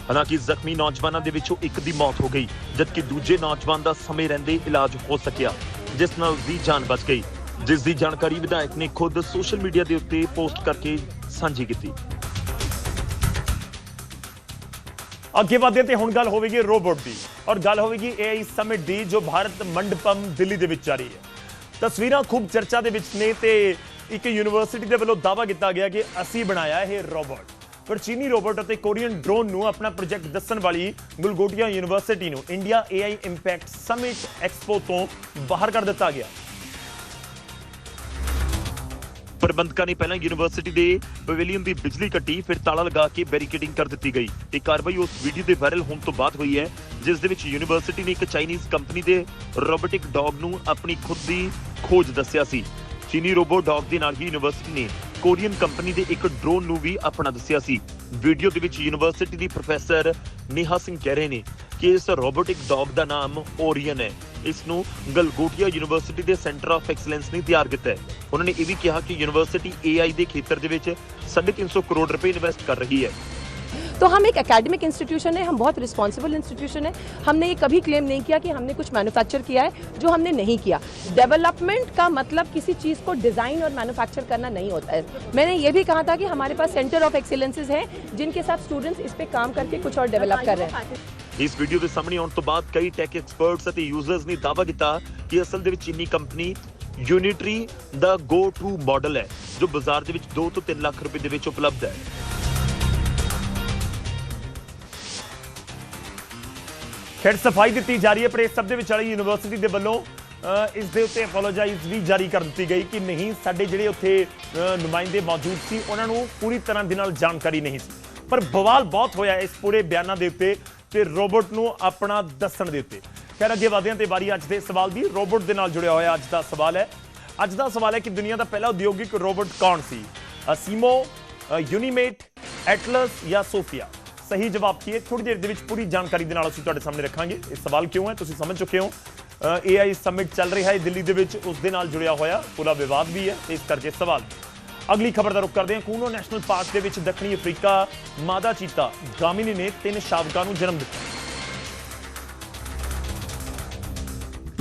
ਹਾਲਾਂਕਿ ਜ਼ਖਮੀ ਨੌਜਵਾਨਾਂ ਦੇ ਵਿੱਚੋਂ ਇੱਕ ਦੀ ਮੌਤ ਹੋ ਗਈ, ਜਦਕਿ ਦੂਜੇ ਨੌਜਵਾਨ ਦਾ ਸਮੇਂ ਰਹਿੰਦੇ ਇਲਾਜ ਹੋ ਸਕਿਆ, ਜਿਸ ਨਾਲ ਉਸਦੀ ਜਾਨ ਬਚ ਗਈ। ਜਿਸ ਦੀ ਜਾਣਕਾਰੀ ਵਿਧਾਇਕ ਨੇ ਖੁਦ ਸੋਸ਼ਲ ਮੀਡੀਆ ਦੇ ਉੱਤੇ ਪੋਸਟ ਕਰਕੇ ਸਾਂਝੀ ਕੀਤੀ। ਅੱਗੇ ਵਧਦੇ ਤੇ ਹੁਣ ਗੱਲ ਹੋਵੇਗੀ ਰੋਬੋਟ ਦੀ, ਔਰ ਗੱਲ ਹੋਵੇਗੀ AI ਸਮਿਟ ਦੀ, ਜੋ ਭਾਰਤ ਮੰਡਪਮ ਦਿੱਲੀ ਦੇ ਵਿੱਚ ਜਾਰੀ ਹੈ। ਤਸਵੀਰਾਂ ਖੂਬ ਚਰਚਾ ਦੇ ਵਿੱਚ ਨੇ ਤੇ ਇੱਕ ਯੂਨੀਵਰਸਿਟੀ ਦੇ ਵੱਲੋਂ ਦਾਅਵਾ ਕੀਤਾ ਗਿਆ ਕਿ ਅਸੀਂ ਬਣਾਇਆ ਇਹ ਰੋਬੋਟ। ਪਰ ਚੀਨੀ ਰੋਬੋਟ ਅਤੇ ਕੋਰੀਅਨ ਡਰੋਨ ਨੂੰ ਆਪਣਾ ਪ੍ਰੋਜੈਕਟ ਦੱਸਣ ਵਾਲੀ ਗੁਲਗੋਟੀਆ ਯੂਨੀਵਰਸਿਟੀ ਨੂੰ India AI impact summit expo ਤੋਂ ਬਾਹਰ ਕਰ ਦਿੱਤਾ ਗਿਆ। ਪ੍ਰਬੰਧਕਾਂ ਨੇ ਪਹਿਲਾਂ ਯੂਨੀਵਰਸਿਟੀ ਦੇ ਪਵੇਲੀਅਨ ਦੀ ਬਿਜਲੀ ਕੱਟੀ, ਫਿਰ ਤਾਲਾ ਲਗਾ ਕੇ ਬੈਰੀਕੇਡਿੰਗ ਕਰ ਦਿੱਤੀ ਗਈ। ਇਹ ਕਾਰਵਾਈ ਉਸ ਵੀਡੀਓ ਦੇ ਵਾਇਰਲ ਹੋਣ ਤੋਂ ਬਾਅਦ ਹੋਈ ਹੈ, ਜਿਸ ਦੇ ਵਿੱਚ ਯੂਨੀਵਰਸਿਟੀ ਨੇ ਇੱਕ ਚਾਈਨੀਜ਼ ਕੰਪਨੀ ਦੇ ਰੋਬੋਟਿਕ ਡੌਗ ਨੂੰ ਆਪਣੀ ਖੁਦ ਦੀ ਖੋਜ ਦੱਸਿਆ ਸੀ। ਚੀਨੀ ਰੋਬੋ ਡੌਗ ਦੇ ਨਾਲ ਹੀ ਯੂਨੀਵਰਸਿਟੀ ਨੇ ਕੋਰੀਅਨ ਕੰਪਨੀ ਦੇ ਇੱਕ ਡਰੋਨ ਨੂੰ ਵੀ ਆਪਣਾ ਦੱਸਿਆ ਸੀ। ਵੀਡੀਓ ਦੇ ਵਿੱਚ ਯੂਨੀਵਰਸਿਟੀ ਦੀ ਪ੍ਰੋਫੈਸਰ ਨੇਹਾ ਸਿੰਘ ਕਹਿ ਰਹੇ ਨੇ ਕਿ ਇਸ ਰੋਬੋਟਿਕ ਡੌਗ ਦਾ ਨਾਮ ਓਰੀਅਨ ਹੈ। ਇਸ ਨੂੰ ਗਲਗੋਟੀਆ ਯੂਨੀਵਰਸਿਟੀ ਦੇ ਸੈਂਟਰ ਆਫ ਐਕਸਲੈਂਸ ਨੇ ਤਿਆਰ ਕੀਤਾ ਹੈ। ਉਹਨਾਂ ਨੇ ਇਹ ਵੀ ਕਿਹਾ ਕਿ ਯੂਨੀਵਰਸਿਟੀ AI ਦੇ ਖੇਤਰ ਦੇ ਵਿੱਚ 350 ਕਰੋੜ ਰੁਪਏ ਇਨਵੈਸਟ ਕਰ ਰਹੀ ਹੈ। तो हम एक एकेडमिक इंस्टीट्यूशन है हम बहुत रिस्पॉन्सिबल इंस्टीट्यूशन है हमने ये कभी क्लेम नहीं किया कि हमने कुछ मैन्युफैक्चर किया है जो हमने नहीं किया डेवलपमेंट का मतलब किसी चीज़ को डिज़ाइन और मैन्युफैक्चर करना नहीं होता है मैंने ये भी कहा था कि हमारे पास सेंटर ऑफ एक्सीलेंसेज हैं जिनके साथ स्टूडेंट्स इस पे काम करके कुछ और डेवलप कर रहे हैं ਇਸ ਵੀਡੀਓ ਦੇ ਸਾਹਮਣੇ ਆਉਣ ਤੋਂ ਬਾਅਦ ਕਈ ਟੈਕ ਐਕਸਪਰਟਸ ਅਤੇ ਯੂਜ਼ਰਸ ਨੇ ਦਾਅਵਾ ਕੀਤਾ ਕਿ ਅਸਲ ਦੇ ਵਿੱਚ ਚੀਨੀ company Unitree the go to model ਹੈ ਜੋ ਬਾਜ਼ਾਰ ਦੇ ਵਿੱਚ 2 ਤੋਂ 3 ਲੱਖ ਰੁਪਏ ਦੇ ਵਿੱਚ ਉਪਲਬਧ ਹੈ ਖੈਰ ਸਫ਼ਾਈ ਦਿੱਤੀ ਜਾ ਰਹੀ ਹੈ, ਪਰ ਇਸ ਸਭ ਦੇ ਵਿਚਾਲੇ ਯੂਨੀਵਰਸਿਟੀ ਦੇ ਵੱਲੋਂ ਇਸ ਦੇ ਉੱਤੇ ਅਪੋਲੋਜਾਈਜ਼ ਵੀ ਜਾਰੀ ਕਰ ਦਿੱਤੀ ਗਈ ਕਿ ਨਹੀਂ, ਸਾਡੇ ਜਿਹੜੇ ਉੱਥੇ ਨੁਮਾਇੰਦੇ ਮੌਜੂਦ ਸੀ, ਉਹਨਾਂ ਨੂੰ ਪੂਰੀ ਤਰ੍ਹਾਂ ਦੇ ਨਾਲ ਜਾਣਕਾਰੀ ਨਹੀਂ ਸੀ। ਪਰ ਬਵਾਲ ਬਹੁਤ ਹੋਇਆ ਇਸ ਪੂਰੇ ਬਿਆਨਾਂ ਦੇ ਉੱਤੇ ਤੇ ਰੋਬੋਟ ਨੂੰ ਆਪਣਾ ਦੱਸਣ ਦੇ ਉੱਤੇ। ਖੈਰ, ਅੱਗੇ ਵਧਦੇ ਹਾਂ ਤੇ ਵਾਰੀ ਅੱਜ ਦੇ ਸਵਾਲ ਦੀ ਰੋਬੋਟ ਦੇ ਨਾਲ ਜੁੜਿਆ ਹੋਇਆ ਅੱਜ ਦਾ ਸਵਾਲ ਹੈ। ਅੱਜ ਦਾ ਸਵਾਲ ਹੈ ਕਿ ਦੁਨੀਆ ਦਾ ਪਹਿਲਾ ਉਦਯੋਗਿਕ ਰੋਬੋਟ ਕੌਣ ਸੀ? ਅਸੀਮੋ ਯੂਨੀਮੇਟ, ਐਟਲਸ ਜਾਂ ਸੋਫੀਆ? ਸਹੀ ਜਵਾਬ ਕੀ ਹੈ? ਥੋੜੀ ਦੇਰ ਦੇ ਵਿੱਚ ਪੂਰੀ ਜਾਣਕਾਰੀ ਦੇ ਨਾਲ ਅਸੀਂ ਤੁਹਾਡੇ ਸਾਹਮਣੇ ਰੱਖਾਂਗੇ। ਇਹ ਸਵਾਲ ਕਿਉਂ ਹੈ? ਤੁਸੀਂ ਸਮਝ ਚੁੱਕੇ ਹੋ। AI ਸਮਿਟ ਚੱਲ ਰਿਹਾ ਹੈ ਦਿੱਲੀ ਦੇ ਵਿੱਚ, ਉਸ ਦੇ ਨਾਲ ਜੁੜਿਆ ਹੋਇਆ ਪੂਰਾ ਵਿਵਾਦ ਵੀ ਹੈ, ਇਸ ਕਰਕੇ ਸਵਾਲ। ਅਗਲੀ ਖਬਰ ਦਾ ਰੁਖ ਕਰਦੇ ਹਾਂ। ਕੂਨੋ ਨੈਸ਼ਨਲ ਪਾਰਕ ਦੇ ਵਿੱਚ ਦੱਖਣੀ ਅਫਰੀਕਾ ਮਾਦਾ ਚੀਤਾ ਗਾਮਿਨੀ ਨੇ ਤਿੰਨ ਸ਼ਾਵਕਾਂ ਨੂੰ ਜਨਮ ਦਿੱਤਾ।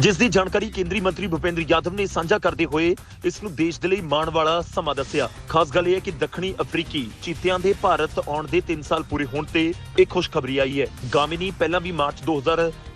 ਜਿਸ ਦੀ ਜਾਣਕਾਰੀ ਕੇਂਦਰੀ ਮੰਤਰੀ ਭੁਪੇਂਦਰ ਯਾਦਵ ਨੇ ਸਾਂਝਾ ਕਰਦੇ ਹੋਏ ਇਸ ਨੂੰ ਦੇਸ਼ ਦੇ ਲਈ ਮਾਣ ਵਾਲਾ ਸਮਾਂ ਦੱਸਿਆ। ਖਾਸ ਗੱਲ ਇਹ ਹੈ ਕਿ ਦੱਖਣੀ ਅਫਰੀਕੀ ਚੀਤਿਆਂ ਦੇ ਭਾਰਤ ਆਉਣ ਦੇ 3 ਸਾਲ ਪੂਰੇ ਹੋਣ ਤੇ ਇੱਕ ਖੁਸ਼ਖਬਰੀ ਆਈ ਹੈ। ਗਾਮਿਨੀ, ਪਹਿਲਾਂ ਵੀ ਮਾਰਚ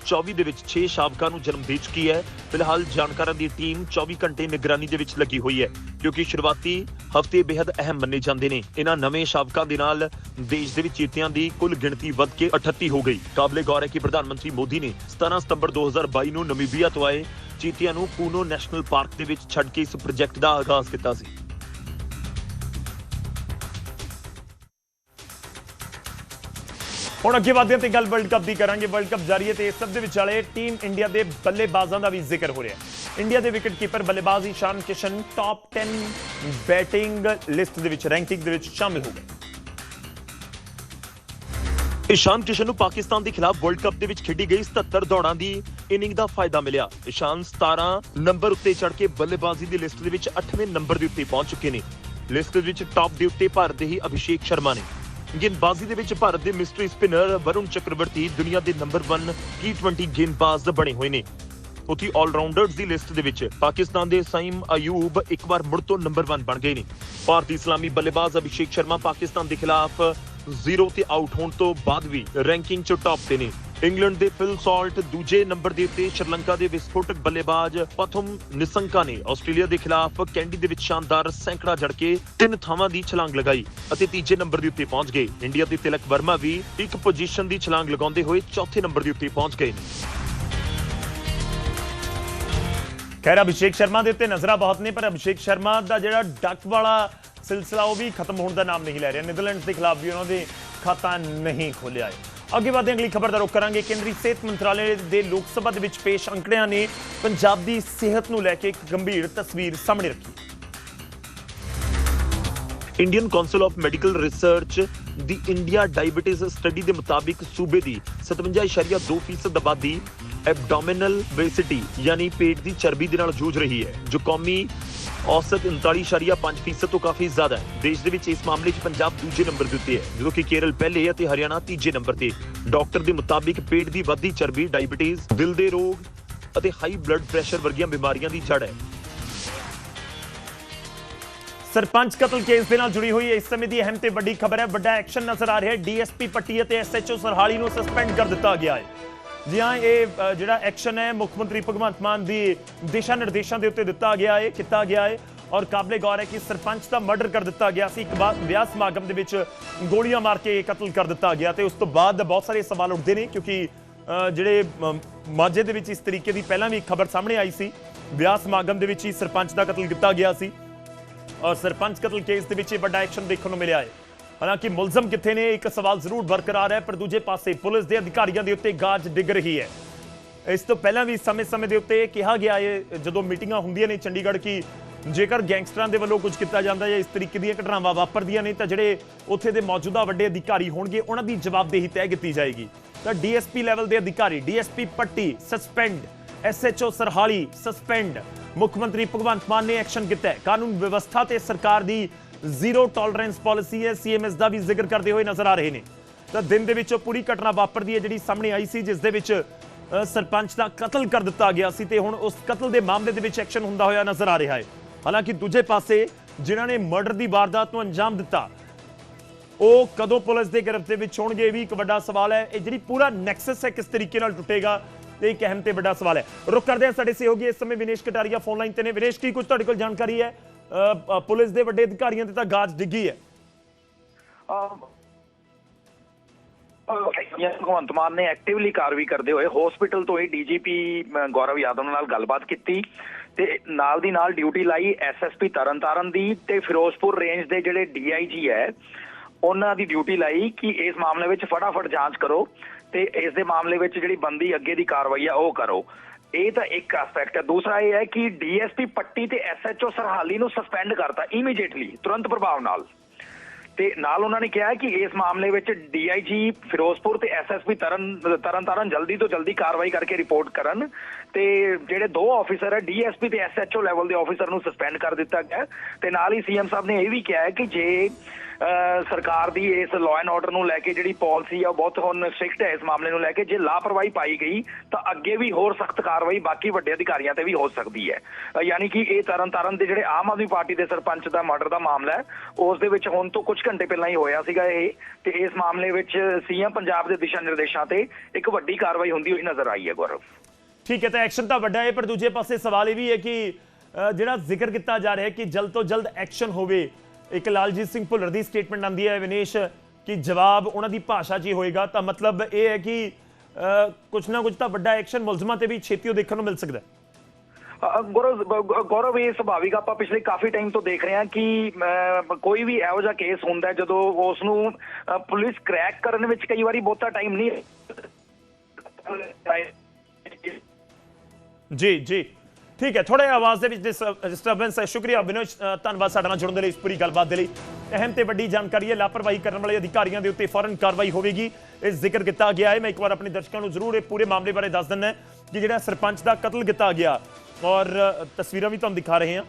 2024 ਦੇ ਵਿੱਚ 6 ਸ਼ਾਵਕਾਂ ਨੂੰ ਜਨਮ ਦੇ ਚੁੱਕੀ ਹੈ। ਫਿਲਹਾਲ ਜਾਣਕਾਰਾਂ ਦੀ ਟੀਮ 24 ਘੰਟੇ ਨਿਗਰਾਨੀ ਦੇ ਵਿੱਚ ਲੱਗੀ ਹੋਈ ਹੈ, ਕਿਉਂਕਿ ਸ਼ੁਰੂਆਤੀ ਹਫ਼ਤੇ ਬੇहद ਅਹਿਮ ਮੰਨੇ ਜਾਂਦੇ ਨੇ। ਇਹਨਾਂ ਨਵੇਂ ਸ਼ਾਵਕਾਂ ਦੇ ਨਾਲ ਦੇਸ਼ ਦੇ ਵਿੱਚ ਚੀਤਿਆਂ ਦੀ ਕੁੱਲ ਗਿਣਤੀ ਵੱਧ ਕੇ 38 ਹੋ ਗਈ। ਕਾਬਲੇ ਗੌਰ ਹੈ ਕਿ ਪ੍ਰਧਾਨ ਮੰਤਰੀ ਮੋਦੀ ਨੇ 17 ਸਤੰਬਰ 2022 ਨੂੰ ਨਮੀਬੀਆ ਤੋਂ ਆਏ ਚੀਤਿਆਂ ਨੂੰ ਪੂਨੋ ਨੈਸ਼ਨਲ ਪਾਰਕ ਦੇ ਵਿੱਚ ਛੱਡ ਕੇ ਇਸ ਪ੍ਰੋਜੈਕਟ ਦਾ ਆਗਾਜ਼ ਕੀਤਾ ਸੀ। ਹੁਣ ਅੱਗੇ ਵਧਦੇ ਤੇ ਗੱਲ ਵਰਲਡ ਕੱਪ ਦੀ ਕਰਾਂਗੇ। ਵਰਲਡ ਕੱਪ ਜਾਰੀ ਹੈ ਤੇ ਇਸ ਸਭ ਦੇ ਵਿਚਾਲੇ ਟੀਮ ਇੰਡੀਆ ਦੇ ਬੱਲੇਬਾਜ਼ਾਂ ਦਾ ਵੀ ਜ਼ਿਕਰ ਹੋ ਰਿਹਾ ਹੈ। ਇੰਡੀਆ ਦੇ ਵਿਕਟ ਕੀਪਰ ਬੱਲੇਬਾਜ਼ Ishan Kishan top 10 batting list ਦੇ ਵਿੱਚ ਰੈਂਕਿੰਗ ਦੇ ਵਿੱਚ ਸ਼ਾਮਿਲ ਹੋ ਗਏ। ਇਸ਼ਾਨ ਕਿਸ਼ਨ ਨੂੰ ਪਾਕਿਸਤਾਨ ਦੇ ਖਿਲਾਫ ਵਰਲਡ ਕੱਪ ਦੇ ਵਿੱਚ ਖੇਡੀ ਗਈ 77 ਦੌੜਾਂ ਦੀ ਇਨਿੰਗ ਦਾ ਫਾਇਦਾ ਮਿਲਿਆ। ਇਸ਼ਾਨ 17 ਨੰਬਰ ਉੱਤੇ ਚੜ ਕੇ ਬੱਲੇਬਾਜ਼ੀ ਦੀ ਲਿਸਟ ਦੇ ਵਿੱਚ 8ਵੇਂ ਨੰਬਰ ਦੇ ਉੱਤੇ ਪਹੁੰਚ ਚੁੱਕੇ ਨੇ। ਲਿਸਟ ਦੇ ਵਿੱਚ ਟਾਪ ਦੇ ਉੱਤੇ ਭਾਰਤ ਦੇ ਹੀ ਅਭਿਸ਼ੇਕ ਸ਼ਰਮਾ ਨੇ। ਗੇਂਦਬਾਜ਼ੀ ਦੇ ਵਿੱਚ ਭਾਰਤ ਦੇ ਮਿਸਟਰੀ ਸਪਿਨਰ ਵਰੁਣ ਚੱਕਰਵਰਤੀ ਦੁਨੀਆ ਦੇ ਨੰਬਰ 1 T20 ਗੇਂਦਬਾਜ਼ ਬਣੇ ਹੋਏ ਨੇ। ਉਥੇ ਆਲਰਾਊਂਡਰਸ ਦੀ ਲਿਸਟ ਦੇ ਵਿੱਚ ਪਾਕਿਸਤਾਨ ਦੇ ਸਾਈਮ ਅਯੂਬ ਇੱਕ ਵਾਰ ਮੁੜ ਤੋਂ ਨੰਬਰ 1 ਬਣ ਗਏ ਨੇ। ਭਾਰਤੀ ਇਸਲਾਮੀ ਬੱਲੇਬਾਜ਼ ਅਭਿਸ਼ੇਕ ਸ਼ਰਮਾ ਪਾਕਿਸਤਾਨ ਦੇ ਖਿਲਾਫ 0 ਤੇ ਆਊਟ ਹੋਣ ਤੋਂ ਬਾਅਦ ਵੀ ਰੈਂਕਿੰਗ 'ਚ ਟੌਪ ਤੇ ਨੇ। ਇੰਗਲੈਂਡ ਦੇ ਫਿਲ ਸਾਲਟ ਦੂਜੇ ਨੰਬਰ ਦੇ ਉੱਤੇ ਸ਼੍ਰੀਲੰਕਾ ਦੇ ਵਿਸਫੋਟਕ ਬੱਲੇਬਾਜ਼ ਪਥਮ ਨਿਸੰਕਾ ਨੇ ਆਸਟ੍ਰੇਲੀਆ ਦੇ ਖਿਲਾਫ ਕੈਂਡੀ ਦੇ ਵਿੱਚ ਸ਼ਾਨਦਾਰ ਸੈਂਕੜਾ ਜੜ ਕੇ ਤਿੰਨ ਥਾਵਾਂ ਦੀ ਛਲਾਂਗ ਲਗਾਈ ਅਤੇ ਤੀਜੇ ਨੰਬਰ ਦੇ ਉੱਤੇ ਪਹੁੰਚ ਗਏ। ਇੰਡੀਆ ਦੇ ਤਿਲਕ ਵਰਮਾ ਵੀ ਇੱਕ ਪੋਜੀਸ਼ਨ ਦੀ ਛਲਾਂਗ ਲਗਾਉਂਦੇ ਹੋਏ ਚੌਥੇ ਨੰਬਰ ਦੇ ਉੱਤੇ ਪਹੁੰਚ ਗਏ ਨੇ। ਖੈਰ, ਅਭਿਸ਼ੇਕ ਸ਼ਰਮਾ ਦੇ ਉੱਤੇ ਨਜ਼ਰਾਂ ਬਹੁਤ ਨੇ, ਪਰ ਅਭਿਸ਼ੇਕ ਸ਼ਰਮਾ ਦਾ ਜਿਹੜਾ ਡੱਕ ਵਾਲਾ ਸਿਲਸਿਲਾ ਉਹ ਵੀ ਖਤਮ ਹੋਣ ਦਾ ਨਾਮ ਨਹੀਂ ਲੈ ਰਿਹਾ। ਨੀਦਰਲੈਂਡਸ ਦੇ ਖਿਲਾਫ ਵੀ ਉਹਨਾਂ ਦੇ ਖਾਤਾ ਨਹੀਂ ਖੋਲਿਆ ਹੈ। ਅੱਗੇ ਵਧਦੇ ਅਗਲੀ ਖਬਰ ਦਾ ਰੁਖ ਕਰਾਂਗੇ। ਕੇਂਦਰੀ ਸਿਹਤ ਮੰਤਰਾਲੇ ਦੇ ਲੋਕ ਸਭਾ ਦੇ ਵਿੱਚ ਪੇਸ਼ ਅੰਕੜਿਆਂ ਨੇ ਪੰਜਾਬ ਦੀ ਸਿਹਤ ਨੂੰ ਲੈ ਕੇ ਇੱਕ ਗੰਭੀਰ ਤਸਵੀਰ ਸਾਹਮਣੇ ਰੱਖੀ। Indian council of medical research the India diabetes study ਦੇ ਮੁਤਾਬਿਕ ਸੂਬੇ ਦੀ 57.2% ਆਬਾਦੀ ਐਬਡੋਮਿਨਲ ਓਬੇਸਿਟੀ ਯਾਨੀ ਪੇਟ ਦੀ ਚਰਬੀ ਦੇ ਨਾਲ ਜੂਝ ਰਹੀ ਹੈ, ਜੋ ਕੌਮੀ ਔਸਤ 39.5% ਤੋਂ ਕਾਫੀ ਜ਼ਿਆਦਾ ਹੈ ਦੇਸ਼ ਦੇ ਵਿੱਚ ਇਸ ਮਾਮਲੇ 'ਚ ਪੰਜਾਬ ਦੂਜੇ ਨੰਬਰ ਦੇ ਉੱਤੇ ਹੈ ਜਦੋਂ ਕਿ ਕੇਰਲ ਪਹਿਲੇ ਅਤੇ ਹਰਿਆਣਾ ਤੀਜੇ ਨੰਬਰ ਤੇ ਡਾਕਟਰ ਦੇ ਮੁਤਾਬਿਕ ਪੇਟ ਦੀ ਵੱਧਦੀ ਚਰਬੀ ਡਾਇਬੀਟੀਜ਼ ਦਿਲ ਦੇ ਰੋਗ ਅਤੇ ਹਾਈ ਬਲੱਡ ਪ੍ਰੈਸ਼ਰ ਵਰਗੀਆਂ ਬਿਮਾਰੀਆਂ ਦੀ ਜੜ ਹੈ ਸਰਪੰਚ ਕਤਲ ਕੇਸ ਦੇ ਨਾਲ ਜੁੜੀ ਹੋਈ ਇਸ ਸਮੇਂ ਦੀ ਅਹਿਮ ਤੇ ਵੱਡੀ ਖਬਰ ਹੈ ਵੱਡਾ ਐਕਸ਼ਨ ਨਜ਼ਰ ਆ ਰਿਹਾ ਹੈ ਡੀਐਸਪੀ ਪੱਟੀ ਅਤੇ ਐਸਐਚਓ ਸਰਹਾਲੀ ਨੂੰ ਸਸਪੈਂਡ ਕਰ ਦਿੱਤਾ ਗਿਆ ਹੈ ਜੀ ਹਾਂ ਇਹ ਜਿਹੜਾ ਐਕਸ਼ਨ ਹੈ, ਮੁੱਖ ਮੰਤਰੀ ਭਗਵੰਤ ਮਾਨ ਦੀ ਦਿਸ਼ਾ ਨਿਰਦੇਸ਼ਾਂ ਦੇ ਉੱਤੇ ਦਿੱਤਾ ਗਿਆ ਹੈ ਕੀਤਾ ਗਿਆ ਹੈ ਔਰ ਕਾਬਲੇ ਗੌਰ ਹੈ ਕਿ ਸਰਪੰਚ ਦਾ ਮਰਡਰ ਕਰ ਦਿੱਤਾ ਗਿਆ ਸੀ। ਇੱਕ ਬਾਅਦ ਵਿਆਹ ਸਮਾਗਮ ਦੇ ਵਿੱਚ ਗੋਲੀਆਂ ਮਾਰ ਕੇ ਕਤਲ ਕਰ ਦਿੱਤਾ ਗਿਆ ਤੇ ਉਸ ਤੋਂ ਬਾਅਦ ਬਹੁਤ ਸਾਰੇ ਸਵਾਲ ਉੱਠਦੇ ਨੇ ਕਿਉਂਕਿ ਜਿਹੜੇ ਮਾਝੇ ਦੇ ਵਿੱਚ ਇਸ ਤਰੀਕੇ ਦੀ ਪਹਿਲਾਂ ਵੀ ਇੱਕ ਖਬਰ ਸਾਹਮਣੇ ਆਈ ਸੀ। ਵਿਆਹ ਸਮਾਗਮ ਦੇ ਵਿੱਚ ਹੀ ਸਰਪੰਚ ਦਾ ਕਤਲ ਕੀਤਾ ਗਿਆ ਸੀ। ਔਰ ਸਰਪੰਚ ਕਤਲ ਕੇਸ ਦੇ ਵਿੱਚ ਇਹ ਵੱਡਾ ਐਕਸ਼ਨ ਦੇਖਣ ਨੂੰ ਮਿਲਿਆ ਹੈ ਹਾਲਾਂਕਿ ਮੁਲਜ਼ਮ ਕਿੱਥੇ ਨੇ, ਇੱਕ ਸਵਾਲ ਜ਼ਰੂਰ ਬਰਕਰਾਰ ਹੈ, ਪਰ ਦੂਜੇ ਪਾਸੇ ਪੁਲਿਸ ਦੇ ਅਧਿਕਾਰੀਆਂ ਦੇ ਉੱਤੇ ਗਾਜ ਡਿੱਗ ਰਹੀ ਹੈ। ਇਸ ਤੋਂ ਪਹਿਲਾਂ ਵੀ ਸਮੇਂ-ਸਮੇਂ ਦੇ ਉੱਤੇ ਕਿਹਾ ਗਿਆ ਹੈ, ਜਦੋਂ ਮੀਟਿੰਗਾਂ ਹੁੰਦੀਆਂ ਨੇ ਚੰਡੀਗੜ੍ਹ ਕੀ, ਜੇਕਰ ਗੈਂਗਸਟਰਾਂ ਦੇ ਵੱਲੋਂ ਕੁਝ ਕੀਤਾ ਜਾਂਦਾ ਜਾਂ ਇਸ ਤਰੀਕੇ ਦੀਆਂ ਘਟਨਾਵਾਂ ਵਾਪਰਦੀਆਂ ਨੇ, ਤਾਂ ਜਿਹੜੇ ਉੱਥੇ ਦੇ ਮੌਜੂਦਾ ਵੱਡੇ ਅਧਿਕਾਰੀ ਹੋਣਗੇ, ਉਹਨਾਂ ਦੀ ਜਵਾਬਦੇਹੀ ਤੈਅ ਕੀਤੀ ਜਾਏਗੀ। ਤਾਂ ਡੀਐਸਪੀ ਲੈਵਲ ਦੇ ਅਧਿਕਾਰੀ, DSP Patti, suspend, SHO Sarhali, suspend, ਮੁੱਖ ਮੰਤਰੀ ਭਗਵੰਤ ਮਾਨ ਨੇ ਐਕਸ਼ਨ ਕੀਤਾ ਕਾਨੂੰਨ ਵਿਵਸਥਾ ਤੇ ਸਰਕਾਰ ਦੀ ਜ਼ੀਰੋ ਟੋਲਰੈਂਸ ਪਾਲਿਸੀ ਹੈ ਸੀਐਮਐਸ ਦਾ ਵੀ ਜ਼ਿਕਰ ਕਰਦੇ ਹੋਏ ਨਜ਼ਰ ਆ ਰਹੇ ਨੇ। ਤਾਂ ਦਿਨ ਦੇ ਵਿੱਚ ਉਹ ਪੂਰੀ ਘਟਨਾ ਵਾਪਰਦੀ ਹੈ, ਜਿਹੜੀ ਸਾਹਮਣੇ ਆਈ ਸੀ, ਜਿਸ ਦੇ ਵਿੱਚ ਸਰਪੰਚ ਦਾ ਕਤਲ ਕਰ ਦਿੱਤਾ ਗਿਆ ਸੀ ਤੇ ਹੁਣ ਉਸ ਕਤਲ ਦੇ ਮਾਮਲੇ ਦੇ ਵਿੱਚ ਐਕਸ਼ਨ ਹੁੰਦਾ ਹੋਇਆ ਨਜ਼ਰ ਆ ਰਿਹਾ ਹੈ। ਹਾਲਾਂਕਿ ਦੂਜੇ ਪਾਸੇ ਜਿਨ੍ਹਾਂ ਨੇ ਮਰਡਰ ਦੀ ਵਾਰਦਾਤ ਨੂੰ ਅੰਜਾਮ ਦਿੱਤਾ, ਉਹ ਕਦੋਂ ਪੁਲਿਸ ਦੇ ਗ੍ਰਿਫਤ ਦੇ ਵਿੱਚ ਹੋਣਗੇ, ਇਹ ਵੀ ਇੱਕ ਵੱਡਾ ਸਵਾਲ ਹੈ। ਇਹ ਜਿਹੜੀ ਪੂਰਾ ਨੈਕਸਸ ਹੈ, ਕਿਸ ਤਰੀਕੇ ਨਾਲ ਟੁੱਟੇਗਾ, ਇਹ ਇੱਕ ਅਹਿਮ ਤੇ ਵੱਡਾ ਸਵਾਲ ਹੈ। ਰੁਕ ਕਰਦੇ ਹਾਂ, ਸਾਡੇ ਸਹਿਯੋਗੀ ਇਸ ਸਮੇਂ ਵਿਨੇਸ਼ ਕਟਾਰੀਆ ਫੋਨ ਲਾਈਨ ਤੇ ਨੇ। ਵਿਨੇਸ਼, ਕੀ ਕੁਝ ਤੁਹਾਡੇ ਕੋਲ ਜਾਣਕਾਰੀ ਹੈ? ਪੁਲਿਸ ਦੇ ਵੱਡੇ ਅਧਿਕਾਰੀਆਂ ਤੇ ਤਾਂ ਗਾਜ ਡਿੱਗੀ ਹੈ। ਭਗਵੰਤ ਮਾਨ ਨੇ ਐਕਟਿਵਲੀ ਕਾਰਵਾਈ ਕਰਦੇ ਹੋਏ ਹਸਪੀਟਲ ਤੋਂ ਹੀ ਡੀਜੀਪੀ ਗੌਰਵ ਯਾਦਵ ਨਾਲ ਗੱਲਬਾਤ ਕੀਤੀ ਤੇ ਨਾਲ ਦੀ ਨਾਲ ਡਿਊਟੀ ਲਾਈ ਐਸਐਸਪੀ ਤਰਨਤਾਰਨ ਦੀ ਤੇ ਫਿਰੋਜ਼ਪੁਰ ਰੇਂਜ ਦੇ ਜਿਹੜੇ ਡੀਆਈਜੀ ਹੈ, ਉਹਨਾਂ ਦੀ ਡਿਊਟੀ ਲਾਈ ਕਿ ਇਸ ਮਾਮਲੇ ਵਿੱਚ ਫਟਾਫਟ ਜਾਂਚ ਕਰੋ ਤੇ ਇਸ ਦੇ ਮਾਮਲੇ ਵਿੱਚ ਜਿਹੜੀ ਬੰਦੀ ਅੱਗੇ ਦੀ ਕਾਰਵਾਈ ਆ ਉਹ ਕਰੋ। ਇਹ ਤਾਂ ਇੱਕ ਐਸਪੈਕਟ ਹੈ। ਦੂਸਰਾ ਇਹ ਹੈ ਕਿ ਡੀਐਸਪੀ ਪੱਟੀ ਤੇ ਐਸਐਚਓ ਸਰਹਾਲੀ ਨੂੰ ਸਸਪੈਂਡ ਕਰਤਾ ਇਮੀਡੀਏਟਲੀ ਤੁਰੰਤ ਪ੍ਰਭਾਵ ਨਾਲ। ਤੇ ਨਾਲ ਉਹਨਾਂ ਨੇ ਕਿਹਾ ਕਿ ਇਸ ਮਾਮਲੇ ਵਿੱਚ ਡੀਆਈਜੀ ਫਿਰੋਜ਼ਪੁਰ ਤੇ ਐਸਐਸਪੀ ਤਰਨ, ਤਰਨਤਾਰਨ ਜਲਦੀ ਤੋਂ ਜਲਦੀ ਕਾਰਵਾਈ ਕਰਕੇ ਰਿਪੋਰਟ ਕਰਨ ਤੇ ਜਿਹੜੇ ਦੋ ਆਫੀਸਰ ਹੈ ਡੀਐਸਪੀ ਤੇ ਐਸਐਚਓ ਲੈਵਲ ਦੇ ਆਫੀਸਰ ਨੂੰ ਸਸਪੈਂਡ ਕਰ ਦਿੱਤਾ ਗਿਆ। ਤੇ ਨਾਲ ਹੀ ਸੀਐਮ ਸਾਹਿਬ ਨੇ ਇਹ ਵੀ ਕਿਹਾ ਹੈ ਕਿ ਜੇ ਸਰਕਾਰ ਦੀ ਇਸ ਲਾਅ ਐਂਡ ਆਰਡਰ ਨੂੰ ਲੈ ਕੇ ਜਿਹੜੀ ਪਾਲਿਸੀ ਆ, ਉਹ ਬਹੁਤ ਹੁਣ ਸਟ੍ਰਿਕਟ ਹੈ ਇਸ ਮਾਮਲੇ ਨੂੰ ਲੈ ਕੇ। ਜੇ ਲਾਪਰਵਾਹੀ ਪਾਈ ਗਈ, ਤਾਂ ਅੱਗੇ ਵੀ ਹੋਰ ਸਖਤ ਕਾਰਵਾਈ ਬਾਕੀ ਵੱਡੇ ਅਧਿਕਾਰੀਆਂ ਤੇ ਵੀ ਹੋ ਸਕਦੀ ਹੈ। ਯਾਨੀ ਕਿ ਇਹ ਤਰਨਤਾਰਨ ਦੇ ਜਿਹੜੇ ਆਮ ਆਦਮੀ ਪਾਰਟੀ ਦੇ ਸਰਪੰਚ ਦਾ ਮਰਡਰ ਦਾ ਮਾਮਲਾ ਹੈ, ਉਸ ਦੇ ਵਿੱਚ ਹੁਣ ਤੋਂ ਕੁਝ ਘੰਟੇ ਪਹਿਲਾਂ ਹੀ ਹੋਇਆ ਸੀਗਾ ਇਹ। ਤੇ ਇਸ ਮਾਮਲੇ ਵਿੱਚ ਸੀਐਮ ਪੰਜਾਬ ਦੇ ਦਿਸ਼ਾ ਨਿਰਦੇਸ਼ਾਂ ਤੇ ਇੱਕ ਵੱਡੀ ਕਾਰਵਾਈ ਹੁੰਦੀ ਹੋਈ ਨਜ਼ਰ ਆਈ ਹੈ, ਗੌਰਵ। ਠੀਕ ਹੈ, ਤਾਂ ਐਕਸ਼ਨ ਤਾਂ ਵੱਡਾ ਹੈ, ਪਰ ਦੂਜੇ ਪਾਸੇ ਸਵਾਲ ਇਹ ਵੀ ਹੈ ਕਿ ਜਿਹੜਾ ਜ਼ਿਕਰ ਕੀਤਾ ਜਾ ਰਿਹਾ ਹੈ ਕਿ ਜਲਦ ਤੋਂ ਜਲਦ ਐਕਸ਼ਨ ਹੋਵੇ ਇੱਕ ਲਾਲਜੀਤ ਸਿੰਘ ਭੁੱਲਰ ਦੀ ਸਟੇਟਮੈਂਟ ਆਂਦੀ ਹੈ ਵਿਨੇਸ਼ ਕਿ ਜਵਾਬ ਉਹਨਾਂ ਦੀ ਭਾਸ਼ਾ 'ਚ ਹੀ ਹੋਏਗਾ। ਤਾਂ ਮਤਲਬ ਇਹ ਹੈ ਕਿ ਕੁਛ ਨਾ ਕੁਛ ਤਾਂ ਵੱਡਾ ਐਕਸ਼ਨ ਮੁਲਜ਼ਮਾਂ ਤੇ ਵੀ ਛੇਤੀ ਦੇਖਣ ਨੂੰ ਮਿਲ ਸਕਦਾ ਹੈ। ਗੌਰਵ ਗੌਰਵ ਇਹ ਸੁਭਾਵਿਕ ਆਪਾਂ ਪਿਛਲੇ ਕਾਫੀ ਟਾਈਮ ਤੋਂ ਦੇਖ ਰਹੇ ਹਾਂ ਕਿ ਕੋਈ ਵੀ ਇਹੋ ਜਿਹਾ ਕੇਸ ਹੁੰਦਾ ਜਦੋਂ ਉਸ ਨੂੰ ਪੁਲਿਸ ਕ੍ਰੈਕ ਕਰਨ ਵਿੱਚ ਕਈ ਵਾਰੀ ਬਹੁਤਾ ਟਾਈਮ ਨਹੀਂ ਜੀ ਜੀ। ਠੀਕ ਹੈ ਥੋੜਾ ਆਵਾਜ਼ ਦੇ ਵਿੱਚ ਡਿਸਟਰਬੈਂਸ ਹੈ। ਸ਼ੁਕਰੀਆ ਵਿਨੋਦ ਧੰਨਵਾਦ ਸਾਡੇ ਨਾਲ ਜੁੜਨ ਦੇ ਲਈ ਇਸ ਪੂਰੀ ਗੱਲਬਾਤ ਦੇ ਲਈ। ਅਹਿਮ ਤੇ ਵੱਡੀ ਜਾਣਕਾਰੀ ਹੈ, ਲਾਪਰਵਾਹੀ ਕਰਨ ਵਾਲੇ ਅਧਿਕਾਰੀਆਂ ਦੇ ਉੱਤੇ ਫੌਰਨ ਕਾਰਵਾਈ ਹੋਵੇਗੀ। ਇਹ ਜ਼ਿਕਰ ਕੀਤਾ ਗਿਆ ਹੈ। ਮੈਂ ਇੱਕ ਵਾਰ ਆਪਣੇ ਦਰਸ਼ਕਾਂ ਨੂੰ ਜ਼ਰੂਰ ਇਹ ਪੂਰੇ ਮਾਮਲੇ ਬਾਰੇ ਦੱਸ ਦਿੰਦਾ ਕਿ ਜਿਹੜਾ ਸਰਪੰਚ ਦਾ ਕਤਲ ਕੀਤਾ ਗਿਆ ਔਰ ਤਸਵੀਰਾਂ ਵੀ ਤੁਹਾਨੂੰ ਦਿਖਾ ਰਹੇ ਹਾਂ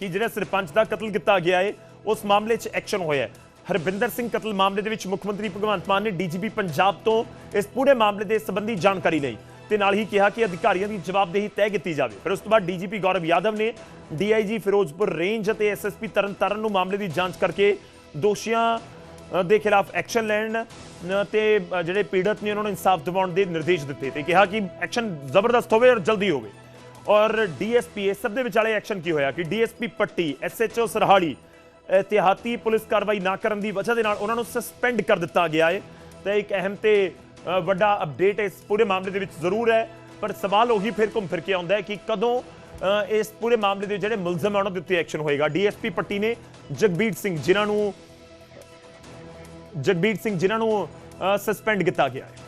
ਕਿ ਜਿਹੜਾ ਸਰਪੰਚ ਦਾ ਕਤਲ ਕੀਤਾ ਗਿਆ ਹੈ, ਉਸ ਮਾਮਲੇ 'ਚ ਐਕਸ਼ਨ ਹੋਇਆ ਹੈ। ਹਰਬਿੰਦਰ ਸਿੰਘ ਕਤਲ ਮਾਮਲੇ ਦੇ ਵਿੱਚ ਮੁੱਖ ਮੰਤਰੀ ਭਗਵੰਤ ਮਾਨ ਨੇ ਡੀਜੀਪੀ ਪੰਜਾਬ ਤੋਂ ਇਸ ਪੂਰੇ ਮਾਮਲੇ ਦੇ ਸੰਬੰਧੀ ਜਾਣਕਾਰੀ ਲਈ। ਤੇ ਨਾਲ ਹੀ ਕਿਹਾ ਕਿ ਅਧਿਕਾਰੀਆਂ ਦੀ ਜਵਾਬਦੇਹੀ ਤੈਅ ਕੀਤੀ ਜਾਵੇ। ਫਿਰ ਉਸ ਤੋਂ ਬਾਅਦ ਡੀਜੀਪੀ ਗੌਰਵ ਯਾਦਵ ਨੇ ਡੀਆਈਜੀ ਫਿਰੋਜ਼ਪੁਰ ਰੇਂਜ ਅਤੇ ਐਸਐਸਪੀ ਤਰਨਤਾਰਨ ਨੂੰ ਮਾਮਲੇ ਦੀ ਜਾਂਚ ਕਰਕੇ ਦੋਸ਼ੀਆਂ ਦੇ ਖਿਲਾਫ ਐਕਸ਼ਨ ਲੈਣ ਅ, ਤੇ ਜਿਹੜੇ ਪੀੜਤ ਨੇ ਉਹਨਾਂ ਨੂੰ ਇਨਸਾਫ ਦਿਵਾਉਣ ਦੇ ਨਿਰਦੇਸ਼ ਦਿੱਤੇ ਤੇ ਕਿਹਾ ਕਿ ਐਕਸ਼ਨ ਜ਼ਬਰਦਸਤ ਹੋਵੇ ਔਰ ਜਲਦੀ ਹੋਵੇ। ਔਰ ਡੀਐਸਪੀ ਇਸ ਸਭ ਦੇ ਵਿਚਾਲੇ ਐਕਸ਼ਨ ਕੀ ਹੋਇਆ ਕਿ ਡੀਐਸਪੀ ਪੱਟੀ ਐਸਐਚਓ ਸਰਹਾਲੀ ਇਤਿਹਾਤੀ ਪੁਲਿਸ ਕਾਰਵਾਈ ਨਾ ਕਰਨ ਦੀ ਵਜ੍ਹਾ ਦੇ ਨਾਲ ਉਹਨਾਂ ਨੂੰ ਸਸਪੈਂਡ ਕਰ ਦਿੱਤਾ ਗਿਆ ਹੈ। ਤੇ ਇੱਕ ਅਹਿਮ ਤੇ ਵੱਡਾ ਅਪਡੇਟ ਇਸ ਪੂਰੇ ਮਾਮਲੇ ਦੇ ਵਿੱਚ ਜ਼ਰੂਰ ਹੈ, ਪਰ ਸਵਾਲ ਉਹੀ ਫਿਰ ਘੁੰਮ ਫਿਰ ਕੇ ਆਉਂਦਾ ਹੈ ਕਿ ਕਦੋਂ ਇਸ ਪੂਰੇ ਮਾਮਲੇ ਦੇ ਜਿਹੜੇ ਮੁਲਜ਼ਮ ਆ ਉਹਨਾਂ ਦੇ ਉੱਤੇ ਐਕਸ਼ਨ ਹੋਏਗਾ? ਡੀਐਸਪੀ ਪੱਟੀ ਨੇ ਜਗਬੀਰ ਸਿੰਘ, ਜਿਨ੍ਹਾਂ ਨੂੰ, ਜਗਬੀਰ ਸਿੰਘ, ਜਿਨ੍ਹਾਂ ਨੂੰ ਸਸਪੈਂਡ ਕੀਤਾ ਗਿਆ ਹੈ।